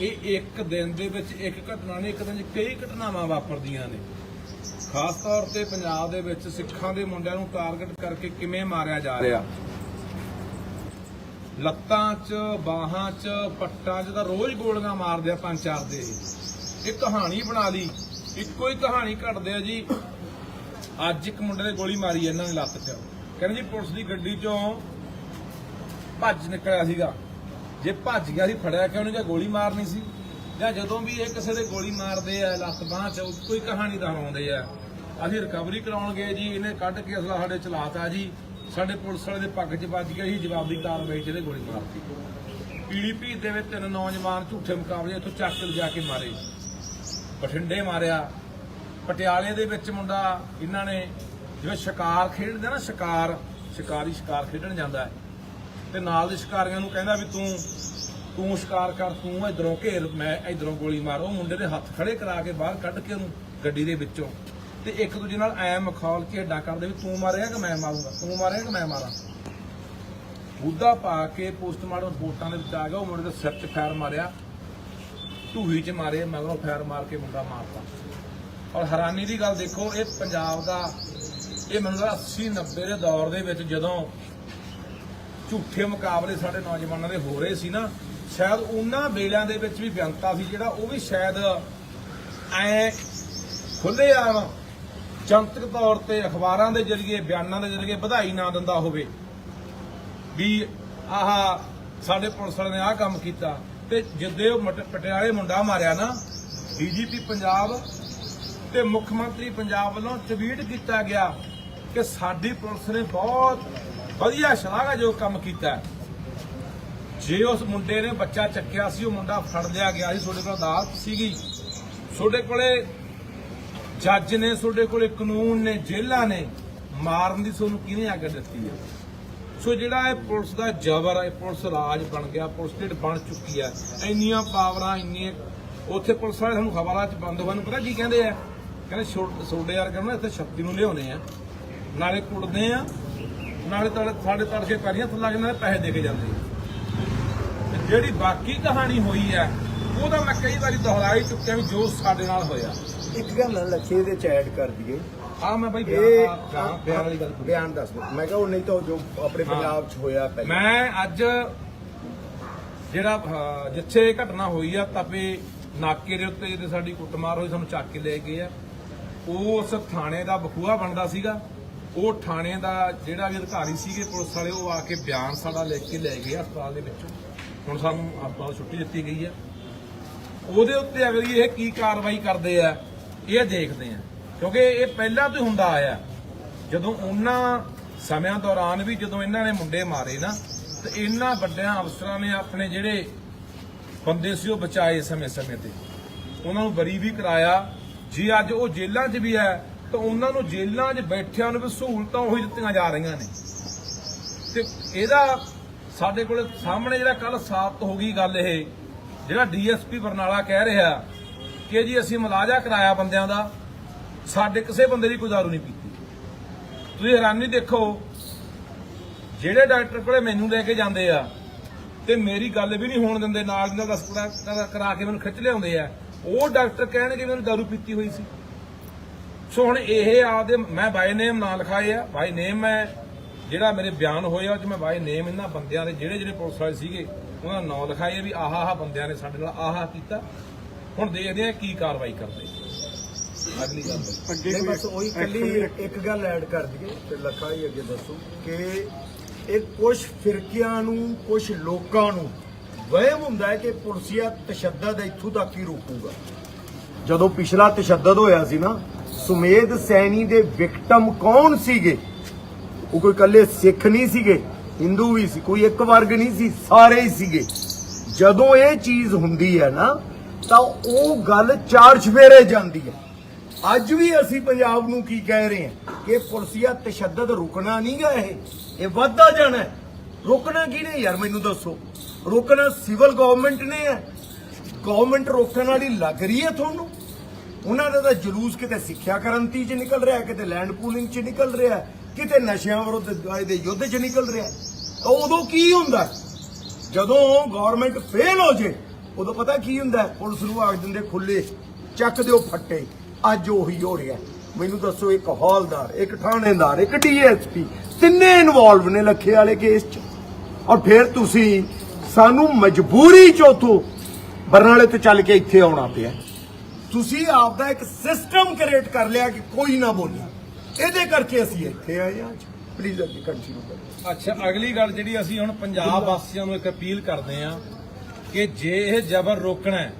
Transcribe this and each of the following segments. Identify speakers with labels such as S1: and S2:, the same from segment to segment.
S1: ਇਹ ਇੱਕ ਦਿਨ ਦੇ ਵਿੱਚ ਇੱਕ ਘਟਨਾ ਨਹੀਂ, ਇੱਕ ਦਿਨ 'ਚ ਕਈ ਘਟਨਾਵਾਂ ਵਾਪਰਦੀਆਂ ਨੇ। ਖਾਸ ਤੌਰ ਤੇ ਪੰਜਾਬ ਦੇ ਵਿੱਚ ਸਿੱਖਾਂ ਦੇ ਮੁੰਡਿਆਂ ਨੂੰ ਟਾਰਗੇਟ ਕਰਕੇ ਕਿਵੇਂ ਮਾਰਿਆ ਜਾ ਰਿਹਾ? ਲੱਤਾਂ 'ਚ, ਬਾਹਾਂ 'ਚ, ਪੱਟਾਂ 'ਚ ਤਾਂ ਰੋਜ਼ ਗੋਲੀਆਂ ਮਾਰਦੇ ਆ ਪੰਜ ਚਾਰ ਦੇ। ਇਹ ਕਹਾਣੀ ਬਣਾ ਲਈ। ਇੱਕੋ ਹੀ ਕਹਾਣੀ ਘਟਦੇ ਆ ਜੀ। ਅੱਜ ਇੱਕ ਮੁੰਡੇ ਨੇ ਗੋਲੀ ਮਾਰੀ, ਇਹਨਾਂ ਨੇ ਲੱਤ 'ਚ ਕਹਿੰਦੇ ਜੀ ਪੁਲਿਸ ਦੀ ਗੱਡੀ 'ਚੋਂ ਭੱਜ ਨਿਕਲਿਆ ਸੀਗਾ। ਜੇ ਭੱਜ ਗਿਆ ਸੀ, ਫੜਿਆ ਕਿਉਂ ਨਹੀਂ, ਜਾਂ ਗੋਲੀ ਮਾਰਨੀ ਸੀ? ਜਾਂ ਜਦੋਂ ਵੀ ਇਹ ਕਿਸੇ ਦੇ ਗੋਲੀ ਮਾਰਦੇ ਆ, ਲੱਤ ਬਾਂਹ 'ਚ ਕੋਈ ਕਹਾਣੀ ਦੁਹਰਾਉਂਦੇ ਆ। ਅਸੀਂ ਰਿਕਵਰੀ ਕਰਾਉਣ ਗਏ ਜੀ, ਇਹਨੇ ਕੱਢ ਕੇ ਅਸਲਾ ਸਾਡੇ ਚਲਾਤਾ ਜੀ। ਸਾਡੇ ਪੁਲਿਸ ਵਾਲੇ ਦੇ ਪੱਗ 'ਚ ਵੱਜ ਗਿਆ ਸੀ, ਜਵਾਬੀ ਕਾਰਵਾਈ 'ਚ ਇਹਦੇ ਗੋਲੀ ਮਾਰਤੀ। ਪੀੜੀਪੀ ਦੇ ਵਿੱਚ ਤਿੰਨ ਨੌਜਵਾਨ ਝੂਠੇ ਮੁਕਾਬਲੇ ਇੱਥੋਂ ਚੱਕ ਲਿਜਾ ਕੇ ਮਾਰੇ। ਬਠਿੰਡੇ ਮਾਰਿਆ। ਪਟਿਆਲੇ ਦੇ ਵਿੱਚ ਮੁੰਡਾ, ਇਹਨਾਂ ਨੇ ਜਿਵੇਂ ਸ਼ਿਕਾਰ ਖੇਡਦੇ ਨਾ, ਸ਼ਿਕਾਰ, ਸ਼ਿਕਾਰੀ ਸ਼ਿਕਾਰ ਖੇਡਣ ਜਾਂਦਾ ਹੈ। ਤੇ ਨਾਲ ਦੇ ਸ਼ਿਕਾਰੀਆਂ ਨੂੰ ਕਹਿੰਦਾ ਵੀ ਤੂੰ ਤੂੰ ਸ਼ਿਕਾਰ ਕਰ, ਤੂੰ ਇਧਰੋਂ ਘੇਰ, ਮੈਂ ਇਧਰੋਂ ਗੋਲੀ ਮਾਰ, ਉਹ ਮੁੰਡੇ ਦੇ ਹੱਥ ਖੜੇ ਕਰਾ ਕੇ ਬਾਹਰ ਕੱਢ ਕੇ ਉਹਨੂੰ ਗੱਡੀ ਦੇ ਵਿੱਚੋਂ। ਤੇ ਇੱਕ ਦੂਜੇ ਨਾਲ ਐ ਮਖੌਲ ਖੇਡਾਂ ਕਰਦੇ ਵੀ ਤੂੰ ਮਾਰੇਗਾ ਕਿ ਮੈਂ ਮਾਰੂੰਗਾ, ਤੂੰ ਮਾਰੇਗਾ ਕਿ ਮੈਂ ਮਾਰਾਂ। ਮੁੱਦਾ ਪਾ ਕੇ ਪੋਸਟਮਾਰਟਮ ਰਿਪੋਰਟਾਂ ਦੇ ਵਿੱਚ ਆ ਗਿਆ, ਉਹ ਮੁੰਡੇ ਦੇ ਸਿਰ 'ਚ ਫੈਰ ਮਾਰਿਆ, ਢੂਹੀ 'ਚ ਮਾਰੇ, ਮਗਰੋਂ ਫੈਰ ਮਾਰ ਕੇ ਮੁੰਡਾ ਮਾਰਤਾ। ਔਰ ਹੈਰਾਨੀ ਦੀ ਗੱਲ ਦੇਖੋ, ਇਹ ਪੰਜਾਬ ਦਾ, ਇਹ ਮੈਨੂੰ ਲੱਗਦਾ 80 90 ਦੇ ਦੌਰ ਦੇ ਵਿੱਚ ਜਦੋਂ ਝੂਠੇ ਮੁਕਾਬਲੇ ਸਾਡੇ ਨੌਜਵਾਨਾਂ ਦੇ ਹੋ ਰਹੇ ਸੀ ਨਾ, ਸ਼ਾਇਦ ਉਹਨਾਂ ਵੇਲਿਆਂ ਦੇ ਵਿੱਚ ਵੀ ਬੇਅੰਤਾ ਸੀ ਜਿਹੜਾ, ਉਹ ਵੀ ਸ਼ਾਇਦ ਐ ਖੁੱਲੇ ਆਮ ਜਨਤਕ ਤੌਰ ਤੇ ਅਖਬਾਰਾਂ ਦੇ ਜ਼ਰੀਏ, ਬਿਆਨਾਂ ਦੇ ਜ਼ਰੀਏ ਵਧਾਈ ਨਾ ਦਿੰਦਾ ਹੋਵੇ ਵੀ ਆਹ ਸਾਡੇ ਪੁਲਿਸ ਵਾਲਿਆਂ ਨੇ ਆਹ ਕੰਮ ਕੀਤਾ। ਤੇ ਜਿੱਦੇ ਉਹ ਮਟ- ਪਟਿਆਲੇ ਮੁੰਡਾ ਮਾਰਿਆ ਨਾ, ਡੀਜੀਪੀ ਪੰਜਾਬ ਤੇ ਮੁੱਖ ਮੰਤਰੀ ਪੰਜਾਬ ਵੱਲੋਂ ਟਵੀਟ ਕੀਤਾ ਗਿਆ ਕਿ ਸਾਡੀ ਪੁਲਿਸ ਨੇ ਬਹੁਤ ਵਧੀਆ ਸ਼ਲਾਘਾਯੋਗ ਕੰਮ ਕੀਤਾ। ਜੇ ਉਸ ਮੁੰਡੇ ਨੇ ਬੱਚਾ ਚੱਕਿਆ ਸੀ, ਉਹ ਮੁੰਡਾ ਫੜ ਲਿਆ ਗਿਆ ਸੀ, ਤੁਹਾਡੇ ਕੋਲ ਅਦਾਲਤ ਸੀਗੀ। ਤੁਹਾਡੇ ਕੋਲੇ ਜੱਜ ਨੇ, ਤੁਹਾਡੇ ਕੋਲੇ ਕਾਨੂੰਨ ਨੇ, ਜੇਲ੍ਹਾਂ ਨੇ, ਮਾਰਨ ਦੀ ਤੁਹਾਨੂੰ ਕਿਹਨੇ ਆਗਿਆ ਦਿੱਤੀ ਹੈ ਸੋ ਜਿਹੜਾ ਇਹ ਪੁਲਿਸ ਦਾ ਜ਼ਬਰ ਹੈ ਪੁਲਿਸ ਰਾਜ ਬਣ ਗਿਆ, ਪੁਲਿਸ ਸਟੇਟ ਬਣ ਚੁੱਕੀ ਹੈ ਇੰਨੀਆਂ ਪਾਵਰਾਂ, ਇੰਨੀਆਂ ਉੱਥੇ ਪੁਲਿਸ ਵਾਲੇ ਤੁਹਾਨੂੰ ਖਬਰਾਂ ਚ ਬੰਦ ਹੋਣ ਨੂੰ ਪਤਾ ਕੀ ਕਹਿੰਦੇ ਆ? ਕਹਿੰਦੇ ਛੋਡੇ ਯਾਰ ਕਹਿੰਦੇ ਇੱਥੇ ਸ਼ਕਤੀ ਨੂੰ ਲਿਆਉਣੇ ਆ। ਨਾਲੇ ਕੁੱਟਦੇ ਆ। ਨਾਲੇ ਤੁਹਾਡੇ ਸਾਡੇ ਤੜਕੇ ਪੈਰੀਆਂ ਥੱਲੇ ਲੱਗ ਜਾਂਦੇ ਪੈਸੇ ਦੇ ਕੇ ਜਾਂਦੇ ਤੇ ਜਿਹੜੀ ਬਾਕੀ ਕਹਾਣੀ ਹੋਈ ਹੈ ਉਹਦਾ ਮੈਂ ਕਈ ਵਾਰੀ ਦੁਹਰਾਈ ਚੁੱਕਿਆ ਵੀ ਜੋ ਸਾਡੇ ਨਾਲ ਹੋਇਆ।
S2: ਇੱਕ ਗੱਲ ਲੱਖੇ ਦੇ ਚ ਐਡ ਕਰ ਦਈਏ।
S1: ਆ ਮੈਂ ਬਾਈ ਬਿਆਨ ਵਾਲੀ ਗੱਲ
S2: ਬਿਆਨ ਦੱਸ ਮੈਂ ਕਿਹਾ ਉਹ ਨਹੀਂ ਤਾਂ ਜੋ ਆਪਣੇ
S1: ਹਾਂ।
S2: ਪੰਜਾਬ ਚ ਹੋਇਆ ਪਹਿਲਾਂ।
S1: ਮੈਂ ਅੱਜ ਜਿਹੜਾ ਜਿੱਥੇ ਇਹ ਘਟਨਾ ਹੋਈ ਆ ਤਪੇ ਨਾਕੇ ਦੇ ਉੱਤੇ ਜਿਹਦੇ ਸਾਡੀ ਕੁੱਟਮਾਰ ਹੋਈ ਸਾਨੂੰ ਚੱਕ ਕੇ ਲੈ ਗਏ ਆ। ਉਸ ਥਾਣੇ ਦਾ ਬਖੂਆ ਬਣਦਾ ਸੀਗਾ। ਉਹ ਥਾਣੇ ਦਾ ਜਿਹੜਾ ਵੀ ਅਧਿਕਾਰੀ ਸੀਗੇ ਪੁਲਿਸ ਵਾਲੇ, ਉਹ ਆ ਕੇ ਬਿਆਨ ਸਾਡਾ ਲੈ ਕੇ ਲੈ ਗਏ ਹਸਪਤਾਲ ਦੇ ਵਿੱਚੋਂ। ਹੁਣ ਸਾਨੂੰ ਹਸਪਤਾਲ ਛੁੱਟੀ ਦਿੱਤੀ ਗਈ ਹੈ। ਉਹਦੇ ਉੱਤੇ ਅਗਲੀ ਇਹ ਕੀ ਕਾਰਵਾਈ ਕਰਦੇ ਆ, ਇਹ ਦੇਖਦੇ ਆ। ਕਿਉਂਕਿ ਇਹ ਪਹਿਲਾਂ ਤੋਂ ਹੁੰਦਾ ਆਇਆ। ਜਦੋਂ ਉਹਨਾਂ ਸਮਿਆਂ ਦੌਰਾਨ ਵੀ ਜਦੋਂ ਇਹਨਾਂ ਨੇ ਮੁੰਡੇ ਮਾਰੇ ਨਾ, ਤੇ ਇਹਨਾਂ ਵੱਡਿਆਂ ਅਫਸਰਾਂ ਨੇ ਆਪਣੇ ਜਿਹੜੇ ਬੰਦੇ ਸੀ, ਉਹ ਬਚਾਏ ਸਮੇਂ-ਸਮੇਂ ਤੇ। ਉਹਨਾਂ ਨੂੰ ਬਰੀ ਵੀ ਕਰਾਇਆ। ਜੀ ਅੱਜ ਉਹ ਜੇਲ੍ਹਾਂ 'ਚ ਵੀ ਹੈ ਤਾਂ ਉਹਨਾਂ ਨੂੰ ਜੇਲ੍ਹਾਂ 'ਚ ਬੈਠਿਆਂ ਨੂੰ ਵੀ ਸਹੂਲਤਾਂ ਉਹੀ ਦਿੱਤੀਆਂ ਜਾ ਰਹੀਆਂ ਨੇ। ਤੇ ਇਹਦਾ ਸਾਡੇ ਕੋਲ ਸਾਹਮਣੇ ਜਿਹੜਾ ਕੱਲ ਸਾਬਤ ਹੋ ਗਈ ਗੱਲ ਇਹ, ਜਿਹੜਾ ਡੀਐਸਪੀ ਬਰਨਾਲਾ ਕਹਿ ਰਿਹਾ ਕਿ ਜੀ ਅਸੀਂ ਮਲਾਜਾ ਕਰਾਇਆ ਬੰਦਿਆਂ ਦਾ, ਸਾਡੇ ਕਿਸੇ ਬੰਦੇ ਦੀ ਕੋਈ ਦਾਰੂ ਨਹੀਂ ਪੀਤੀ। ਤੁਸੀਂ ਹੈਰਾਨੀ ਦੇਖੋ, ਜਿਹੜੇ ਡਾਕਟਰ ਕੋਲੇ ਮੈਨੂੰ ਲੈ ਕੇ ਜਾਂਦੇ ਆ, ਤੇ ਮੇਰੀ ਗੱਲ ਵੀ ਨਹੀਂ ਹੋਣ ਦਿੰਦੇ, ਨਾਲ ਦੀ ਨਾਲ ਦਸਤਖਤ ਕਰਾ ਕੇ ਮੈਨੂੰ ਖਿੱਚ ਲਿਆਉਂਦੇ ਆ, ਉਹ ਡਾਕਟਰ ਕਹਿਣਗੇ ਮੈਨੂੰ ਦਾਰੂ ਪੀਤੀ ਹੋਈ ਸੀ। ਸੋ ਹੁਣ ਇਹ ਆਪਦੇ ਮੈਂ ਬਾਈ ਨੇਮ ਨਾਂ ਲਿਖਾਏ ਆ ਬਾਈ ਨੇਮ ਮੈਂ ਜਿਹੜਾ ਮੇਰੇ ਬਿਆਨ ਹੋਏ ਆ ਉਹ ਚ ਮੈਂ ਬਾਈ ਨੇਮ ਇਹਨਾਂ ਬੰਦਿਆਂ ਦੇ ਜਿਹੜੇ ਜਿਹੜੇ ਪੁਲਿਸ ਵਾਲੇ ਸੀਗੇ ਉਹਨਾਂ ਦਾ ਨਾਂ ਲਿਖਾਏ ਵੀ ਆਹ ਆਹ ਬੰਦਿਆਂ ਨੇ ਸਾਡੇ ਨਾਲ ਆਹ ਆਹ ਕੀਤਾ। ਹੁਣ ਦੇਖਦੇ ਆ ਕੀ ਕਾਰਵਾਈ ਕਰਦੇ ਅਗਲੀ ਗੱਲ।
S2: ਨਹੀਂ ਬਸ ਉਹੀ ਕੱਲੀ ਇੱਕ ਗੱਲ ਐਡ ਕਰ ਦਈਏ ਤੇ ਲੱਖਾ ਹੀ ਅੱਗੇ ਦੱਸੋ ਕਿ ਇਹ ਕੁਝ ਫਿਰਕਿਆਂ ਨੂੰ ਕੁਝ ਲੋਕਾਂ ਨੂੰ ਵਹਿਮ ਹੁੰਦਾ ਹੈ ਕਿ ਪੁਲਸੀਆ ਤਸ਼ੱਦਦ ਇੱਥੋਂ ਤੱਕ ਹੀ ਰੋਕੂਗਾ। ਜਦੋਂ ਪਿਛਲਾ ਤਸ਼ੱਦਦ ਹੋਇਆ ਸੀ ਨਾ ਸੁਮੇਧ ਸੈਣੀ ਦੇ ਵਿਕਟਮ ਕੌਣ ਸੀਗੇ? ਉਹ ਕੋਈ ਇਕੱਲੇ ਸਿੱਖ ਨਹੀਂ ਸੀਗੇ, ਹਿੰਦੂ ਵੀ ਸੀ, ਕੋਈ ਇੱਕ ਵਰਗ ਨਹੀਂ ਸੀ, ਸਾਰੇ ਹੀ ਸੀਗੇ। ਜਦੋਂ ਇਹ ਚੀਜ਼ ਹੁੰਦੀ ਹੈ ਨਾ, ਤਾਂ ਉਹ ਗੱਲ ਚਾਰ ਚਫੇਰੇ ਜਾਂਦੀ ਹੈ। ਅੱਜ ਵੀ ਅਸੀਂ ਪੰਜਾਬ ਨੂੰ ਕੀ ਕਹਿ ਰਹੇ ਹਾਂ ਕਿ ਪੁਲਸੀਆ ਤਸ਼ੱਦਦ ਰੁਕਣਾ ਨਹੀਂ ਗਾ ਇਹ ਇਹ ਵੱਧਦਾ ਜਾਣਾ ਹੈ। ਰੁਕਣਾ ਕਿਹਨੇ ਯਾਰ ਮੈਨੂੰ ਦੱਸੋ? ਰੋਕਣਾ ਸਿਵਲ ਗਵਰਨਮੈਂਟ ਨੇ ਹੈ। ਗਵਰਨਮੈਂਟ ਰੋਕਣ ਵਾਲੀ ਲੱਗ ਰਹੀ ਹੈ ਤੁਹਾਨੂੰ? ਉਹਨਾਂ ਦਾ ਤਾਂ ਜਲੂਸ ਕਿਤੇ ਸਿੱਖਿਆ ਕ੍ਰਾਂਤੀ 'ਚ ਨਿਕਲ ਰਿਹਾ, ਕਿਤੇ ਲੈਂਡ ਪੂਲਿੰਗ 'ਚ ਨਿਕਲ ਰਿਹਾ, ਕਿਤੇ ਨਸ਼ਿਆਂ ਵਿਰੁੱਧ ਦੇ ਯੁੱਧ 'ਚ ਨਿਕਲ ਰਿਹਾ। ਤਾਂ ਉਦੋਂ ਕੀ ਹੁੰਦਾ? ਜਦੋਂ ਗਵਰਨਮੈਂਟ ਫੇਲ ਹੋ ਜੇ, ਉਦੋਂ ਪਤਾ ਕੀ ਹੁੰਦਾ? ਪੁਲਿਸ ਨੂੰ ਆਖ ਦਿੰਦੇ ਖੁੱਲੇ ਚੱਕ ਦਿਓ ਫੱਟੇ, ਅੱਜ ਉਹੀ ਹੋ ਰਿਹਾ। ਮੈਨੂੰ ਦੱਸੋ, ਇੱਕ ਹੌਲਦਾਰ, ਇੱਕ ਥਾਣੇਦਾਰ, ਇੱਕ ਡੀਐਸਪੀ ਤਿੰਨੇ ਇਨਵੋਲਵ ਨੇ ਲੱਖੇ ਵਾਲੇ ਕੇਸ 'ਚ। ਔਰ ਫਿਰ ਤੁਸੀਂ ਸਾਨੂੰ ਮਜਬੂਰੀ ਚੋਥੋਂ ਬਰਨਾਲੇ ਤੋਂ ਚੱਲ ਕੇ ਇੱਥੇ ਆਉਣਾ ਪਿਆ। ਤੁਸੀਂ ਆਪਦਾ ਇੱਕ ਸਿਸਟਮ ਕ੍ਰੀਏਟ ਕਰ ਲਿਆ ਕਿ ਕੋਈ ਨਾ ਬੋਲੇ ਇਹਦੇ ਕਰਕੇ ਅਸੀਂ ਇੱਥੇ ਆਏ ਹਾਂ। ਪਲੀਜ਼ ਅੱਗੇ ਕੰਟੀਨਿਊ ਕਰੋ।
S1: ਅੱਛਾ, ਅਗਲੀ ਗੱਲ ਜਿਹੜੀ ਅਸੀਂ ਹੁਣ ਪੰਜਾਬ ਵਾਸੀਆਂ ਨੂੰ ਇੱਕ ਅਪੀਲ ਕਰਦੇ ਹਾਂ ਕਿ ਜੇ ਇਹ ਜ਼ਬਰ ਰੋਕਣਾ ਹੈ,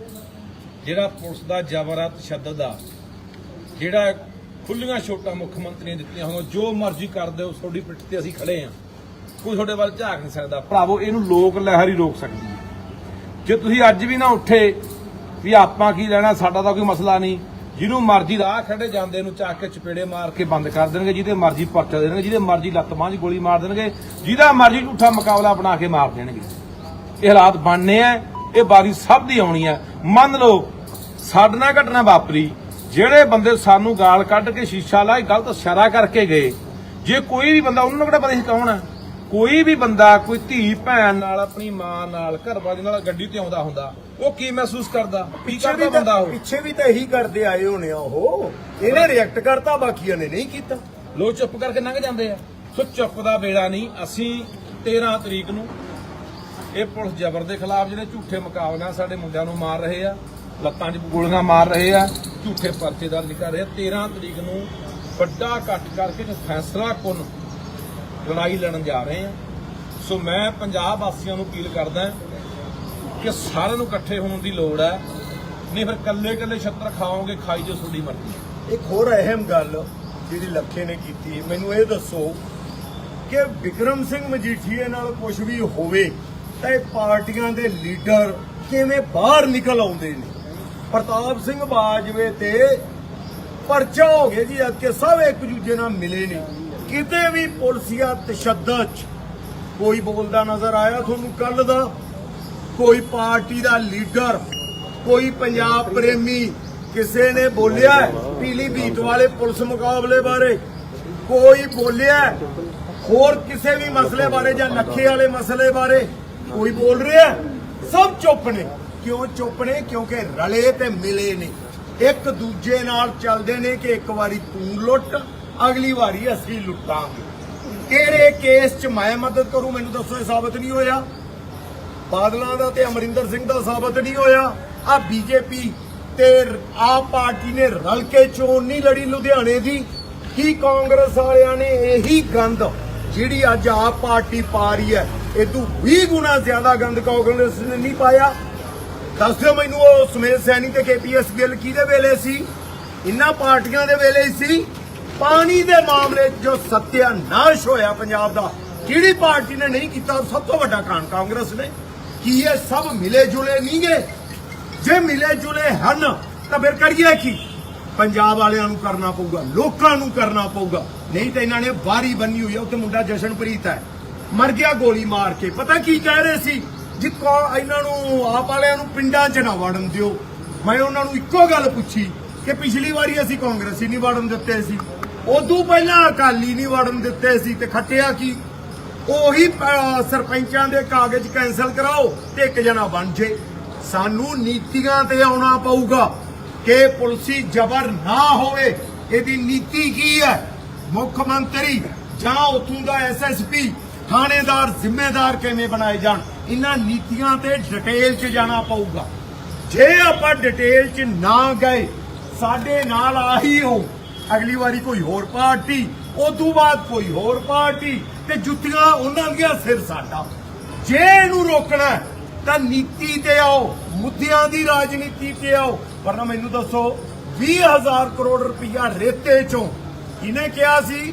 S1: ਜਿਹੜਾ ਪੁਲਿਸ ਦਾ ਜ਼ਬਰ ਆ, ਤਸ਼ੱਦਦ ਆ ਜਿਹੜਾ ਖੁੱਲੀਆਂ ਛੋਟਾਂ ਮੁੱਖ ਮੰਤਰੀ ਨੇ ਦਿੱਤੀਆਂ ਹੋਣ ਜੋ ਮਰਜ਼ੀ ਕਰ ਦਿਓ, ਤੁਹਾਡੀ ਪਿੱਠ ਤੇ ਅਸੀਂ ਖੜੇ ਆ ਕੋਈ ਤੁਹਾਡੇ ਵੱਲ ਝਾਕ ਨਹੀਂ ਸਕਦਾ। ਭਰਾਵੋ, ਇਹਨੂੰ ਲੋਕ ਲਹਿਰ ਹੀ ਰੋਕ ਸਕਦੀ ਹੈ। ਜੇ ਤੁਸੀਂ ਅੱਜ ਵੀ ਨਾ ਉੱਠੇ ਵੀ ਆਪਾਂ ਕੀ ਲੈਣਾ, ਸਾਡਾ ਤਾਂ ਕੋਈ ਮਸਲਾ ਨਹੀਂ। ਜਿਹਨੂੰ ਮਰਜ਼ੀ ਰਾਹ ਖੜੇ ਜਾਂਦੇ ਨੂੰ ਚੱਕ ਕੇ ਚਪੇੜੇ ਮਾਰ ਕੇ ਬੰਦ ਕਰ ਦੇਣਗੇ, ਜਿਹਦੇ ਮਰਜ਼ੀ ਪਰਚਾ ਦੇਣਗੇ, ਜਿਹਦੇ ਮਰਜ਼ੀ ਲੱਤ ਬਾਂਹ ਗੋਲੀ ਮਾਰ ਦੇਣਗੇ, ਜਿਹਦਾ ਮਰਜ਼ੀ ਝੂਠਾ ਮੁਕਾਬਲਾ ਬਣਾ ਕੇ ਮਾਰ ਦੇਣਗੇ। ਇਹ ਹਾਲਾਤ ਬਣਨੇ ਆ, ਇਹ ਬਾਰੀ ਸਭ ਦੀ ਆਉਣੀ ਆ। ਮੰਨ ਲਓ, ਸਾਡੇ ਨਾਲ ਘਟਨਾ ਵਾਪਰੀ, ਜਿਹੜੇ ਬੰਦੇ ਸਾਨੂੰ ਗਾਲ ਕੱਢ ਕੇ ਸ਼ੀਸ਼ਾ ਲਾਏ, ਗਲਤ ਇਸ਼ਾਰਾ ਕਰਕੇ ਗਏ। ਜੇ ਕੋਈ ਵੀ ਬੰਦਾ, ਉਹਨਾਂ ਨੂੰ ਕਿਹੜਾ ਪਤਾ ਸੀ ਕੌਣ ਆ? ਕੋਈ ਵੀ ਬੰਦਾ ਕੋਈ ਧੀ ਭੈਣ ਨਾਲ ਆਪਣੀ ਮਾਂ ਨਾਲ ਘਰ ਵਾਲੀ ਨਾਲ ਗੱਡੀ ਤੇ ਆਉਂਦਾ ਹੁੰਦਾ ਉਹ ਕੀ ਮਹਿਸੂਸ ਕਰਦਾ? ਕੀ
S2: ਪਿੱਛੇ
S1: ਕਰਦਾ
S2: ਵੀ
S1: ਬੰਦਾ
S2: ਤਾਂ
S1: ਉਹ?
S2: ਪਿੱਛੇ ਵੀ ਤਾਂ ਇਹੀ ਕਰਦੇ ਆਏ ਹੋਣੇ ਆ ਉਹ। ਇਹਨੇ ਰਿਐਕਟ ਕਰਤਾ ਬਾਕੀਆਂ ਨੇ ਨਹੀਂ ਕੀਤਾ।
S1: ਲੋਕ ਚੁੱਪ ਕਰਕੇ ਲੰਘ ਜਾਂਦੇ ਆ। ਸੋ ਚੁੱਪ ਦਾ ਵੇਲਾ ਨਹੀਂ। ਅਸੀਂ 13 ਤਰੀਕ ਨੂੰ ਇਹ ਪੁਲਿਸ ਜ਼ਬਰ ਦੇ ਖਿਲਾਫ ਜਿਹੜੇ ਝੂਠੇ ਮੁਕਾਬਲਿਆਂ ਸਾਡੇ ਮੁੰਡਿਆਂ ਨੂੰ ਮਾਰ ਰਹੇ ਆ ਲੱਤਾਂ 'ਚ ਗੋਲੀਆਂ ਮਾਰ ਰਹੇ ਆ ਝੂਠੇ ਪਰਚੇ ਦਰਜ ਕਰ ਰਹੇ ਆ 13 ਤਰੀਕ ਨੂੰ ਵੱਡਾ ਇਕੱਠ ਕਰਕੇ ਇੱਕ ਫੈਸਲਾ ਕੁਨ ਲੜਾਈ ਲੜਨ ਜਾ ਰਹੇ ਆ ਸੋ ਮੈਂ ਪੰਜਾਬ ਵਾਸੀਆਂ ਨੂੰ ਅਪੀਲ ਕਰਦਾ ਕਿ ਸਾਰਿਆਂ ਨੂੰ ਇਕੱਠੇ ਹੋਣ ਦੀ ਲੋੜ ਹੈ। ਨਹੀਂ ਫਿਰ ਕੱਲੇ ਕੱਲੇ ਛੱਤਰ ਖਾਓਗੇ, ਖਾਈ ਜੋ ਤੁਹਾਡੀ ਮਰਜ਼ੀ
S2: ਇੱਕ ਹੋਰ ਅਹਿਮ ਗੱਲ ਜਿਹੜੀ ਲੱਖੇ ਨੇ ਕੀਤੀ, ਮੈਨੂੰ ਇਹ ਦੱਸੋ ਕਿ ਵਿਕਰਮ ਸਿੰਘ ਮਜੀਠੀਏ ਨਾਲ ਕੁਝ ਵੀ ਹੋਵੇ ਤਾਂ ਇਹ ਪਾਰਟੀਆਂ ਦੇ ਲੀਡਰ ਕਿਵੇਂ ਬਾਹਰ ਨਿਕਲ ਆਉਂਦੇ ਨੇ? ਪ੍ਰਤਾਪ ਸਿੰਘ ਬਾਜਵੇ ਤੇ ਪਰਚਾ ਹੋ ਗਿਆ ਜੀ ਅੱਜ ਕੇ ਸਭ ਇੱਕ ਦੂਜੇ ਨਾਲ ਮਿਲੇ ਨੇ। ਕਿਤੇ ਵੀ ਪੁਲਸੀਆ ਤਸ਼ੱਦਦ 'ਚ ਕੋਈ ਬੋਲਦਾ ਨਜ਼ਰ ਆਇਆ ਤੁਹਾਨੂੰ ਕੱਲ ਦਾ? ਕੋਈ ਪਾਰਟੀ ਦਾ ਲੀਡਰ, ਕੋਈ ਪੰਜਾਬ ਪ੍ਰੇਮੀ ਕਿਸੇ ਨੇ ਬੋਲਿਆ ਹੈ ਪੀਲੀਭੀਤ ਵਾਲੇ ਪੁਲਿਸ ਮੁਕਾਬਲੇ ਬਾਰੇ? ਕੋਈ ਬੋਲਿਆ ਹੋਰ ਕਿਸੇ ਵੀ ਮਸਲੇ ਬਾਰੇ ਜਾਂ ਨੱਖੇ ਵਾਲੇ ਮਸਲੇ ਬਾਰੇ? ਕੋਈ ਬੋਲ ਰਿਹਾ? ਸਭ ਚੁੱਪ ਨੇ। ਕਿਉਂ ਚੁੱਪ ਨੇ? ਕਿਉਂਕਿ ਰਲੇ ਤੇ ਮਿਲੇ ਨੇ। ਇੱਕ ਦੂਜੇ ਨਾਲ ਚੱਲਦੇ ਨੇ ਕਿ ਇੱਕ ਵਾਰੀ ਤੂੰ ਲੁੱਟ ਅਗਲੀ ਵਾਰੀ ਅਸੀਂ ਲੁੱਟਾਂਗੇ। ਕਿਹੜੇ ਕੇਸ 'ਚ ਮੈਂ ਮਦਦ ਕਰੂੰ, ਮੈਨੂੰ ਦੱਸੋ ਇਹ ਸਾਬਤ ਨਹੀਂ ਹੋਇਆ? ਬਾਦਲਾਂ ਦਾ ਤੇ ਅਮਰਿੰਦਰ ਸਿੰਘ ਦਾ ਸਾਬਤ ਨਹੀਂ ਹੋਇਆ। ਆ ਬੀਜੇਪੀ ਤੇ ਆਪ ਪਾਰਟੀ ਨੇ ਰਲ ਕੇ ਚੋਣ ਨਹੀਂ ਲੜੀ ਲੁਧਿਆਣੇ ਦੀ। ਕੀ ਕਾਂਗਰਸ ਵਾਲਿਆਂ ਨੇ ਇਹੀ ਗੰਦ ਜਿਹੜੀ ਅੱਜ ਆਪ ਪਾਰਟੀ ਪਾ ਰਹੀ ਹੈ, ਇਹ ਤੋਂ 20 ਗੁਣਾ ਜ਼ਿਆਦਾ ਗੰਦ ਕਾਂਗਰਸ ਨੇ ਨਹੀਂ ਪਾਇਆ? ਦੱਸ ਦਿਓ ਮੈਨੂੰ ਉਹ ਸੁਮੇਧ ਸੈਣੀ ਤੇ ਕੇਪੀਐਸ ਗਿੱਲ ਕਿਹਦੇ ਵੇਲੇ ਸੀ? ਇਨ੍ਹਾਂ ਪਾਰਟੀਆਂ ਦੇ ਵੇਲੇ ਸੀ? ਪਾਣੀ ਦੇ ਮਾਮਲੇ 'ਚ ਜੋ ਸੱਤਿਆਨਾਸ਼ ਹੋਇਆ ਪੰਜਾਬ ਦਾ, ਕਿਹੜੀ ਪਾਰਟੀ ਨੇ ਨਹੀਂ ਕੀਤਾ ਸਭ ਤੋਂ ਵੱਡਾ ਕਾਰਨ ਕਾਂਗਰਸ ਨੇ। ਕੀ ਇਹ ਸਭ ਮਿਲੇ ਜੁਲੇ ਨਹੀਂ ਗਏ ਜੇ ਮਿਲੇ ਜੁਲੇ ਹਨ, ਤਾਂ ਫਿਰ ਕਰੀਏ ਕੀ? ਪੰਜਾਬ ਵਾਲਿਆਂ ਨੂੰ ਕਰਨਾ ਪਊਗਾ, ਲੋਕਾਂ ਨੂੰ ਕਰਨਾ ਪਊਗਾ। ਨਹੀਂ ਤਾਂ ਇਹਨਾਂ ਨੇ ਵਾਰੀ ਬੰਨੀ ਹੋਈ ਹੈ ਉੱਥੇ ਮੁੰਡਾ ਜਸ਼ਨਪ੍ਰੀਤ ਹੈ। ਮਰ ਗਿਆ ਗੋਲੀ ਮਾਰ ਕੇ। ਪਤਾ ਕੀ ਕਹਿ ਰਹੇ ਸੀ? ਜੀ ਕੋ, ਇਹਨਾਂ ਨੂੰ, ਆਪ ਵਾਲਿਆਂ ਨੂੰ ਪਿੰਡਾਂ 'ਚ ਨਾ ਵੜਨ ਦਿਓ। ਮੈਂ ਉਹਨਾਂ ਨੂੰ ਇੱਕੋ ਗੱਲ ਪੁੱਛੀ ਕਿ ਪਿਛਲੀ ਵਾਰੀ ਅਸੀਂ ਕਾਂਗਰਸੀ ਨਹੀਂ ਵੜਨ ਦਿੱਤੇ ਸੀ। ਉਦੋਂ ਪਹਿਲਾਂ ਅਕਾਲੀ ਨਹੀਂ ਵੜਨ ਦਿੱਤੇ ਸੀ ਤੇ ਖੱਟਿਆ ਕੀ? ਉਹੀ ਸਰਪੰਚਾਂ ਦੇ ਕਾਗਜ਼ ਕੈਨਸਲ ਕਰਾਓ ਤੇ ਇੱਕ ਜਣਾ ਬਣ ਜੇ। ਸਾਨੂੰ ਨੀਤੀਆਂ ਤੇ ਆਉਣਾ ਪਊਗਾ ਕਿ ਪੁਲਸੀ ਜ਼ਬਰ ਨਾ ਹੋਵੇ। ਇਹਦੀ ਨੀਤੀ ਕੀ ਹੈ? ਮੁੱਖ ਮੰਤਰੀ ਜਾਂ ਉਥੋਂ ਦਾ ਐਸਐਸਪੀ ਥਾਣੇਦਾਰ ਜ਼ਿੰਮੇਦਾਰ ਕਿਵੇਂ ਬਣਾਏ ਜਾਣ? ਇਹਨਾਂ ਨੀਤੀਆਂ ਤੇ ਡਿਟੇਲ 'ਚ ਜਾਣਾ ਪਊਗਾ। ਜੇ ਆਪਾਂ ਡਿਟੇਲ 'ਚ ਨਾ ਗਏ, ਸਾਡੇ ਨਾਲ ਆਹੀ ਹੋ ਅਗਲੀ ਵਾਰੀ ਕੋਈ ਹੋਰ ਪਾਰਟੀ, ਉਦੋਂ ਬਾਅਦ ਕੋਈ ਹੋਰ ਪਾਰਟੀ ਤੇ ਜੁੱਤੀਆਂ ਉਹਨਾਂ ਦੀਆਂ ਸਿਰ ਸਾਡਾ। ਜੇ ਇਹਨੂੰ ਰੋਕਣਾ ਤਾਂ ਨੀਤੀ ਤੇ ਆਓ, ਮੁੱਦਿਆਂ ਦੀ ਰਾਜਨੀਤੀ ਤੇ ਆਓ। ਵਰਨਾ ਮੈਨੂੰ ਦੱਸੋ 20000 ਕਰੋੜ ਰੁਪਇਆ ਰੇਤੇ ਚੋਂ ਇਹਨੇ ਕਿਹਾ ਸੀ?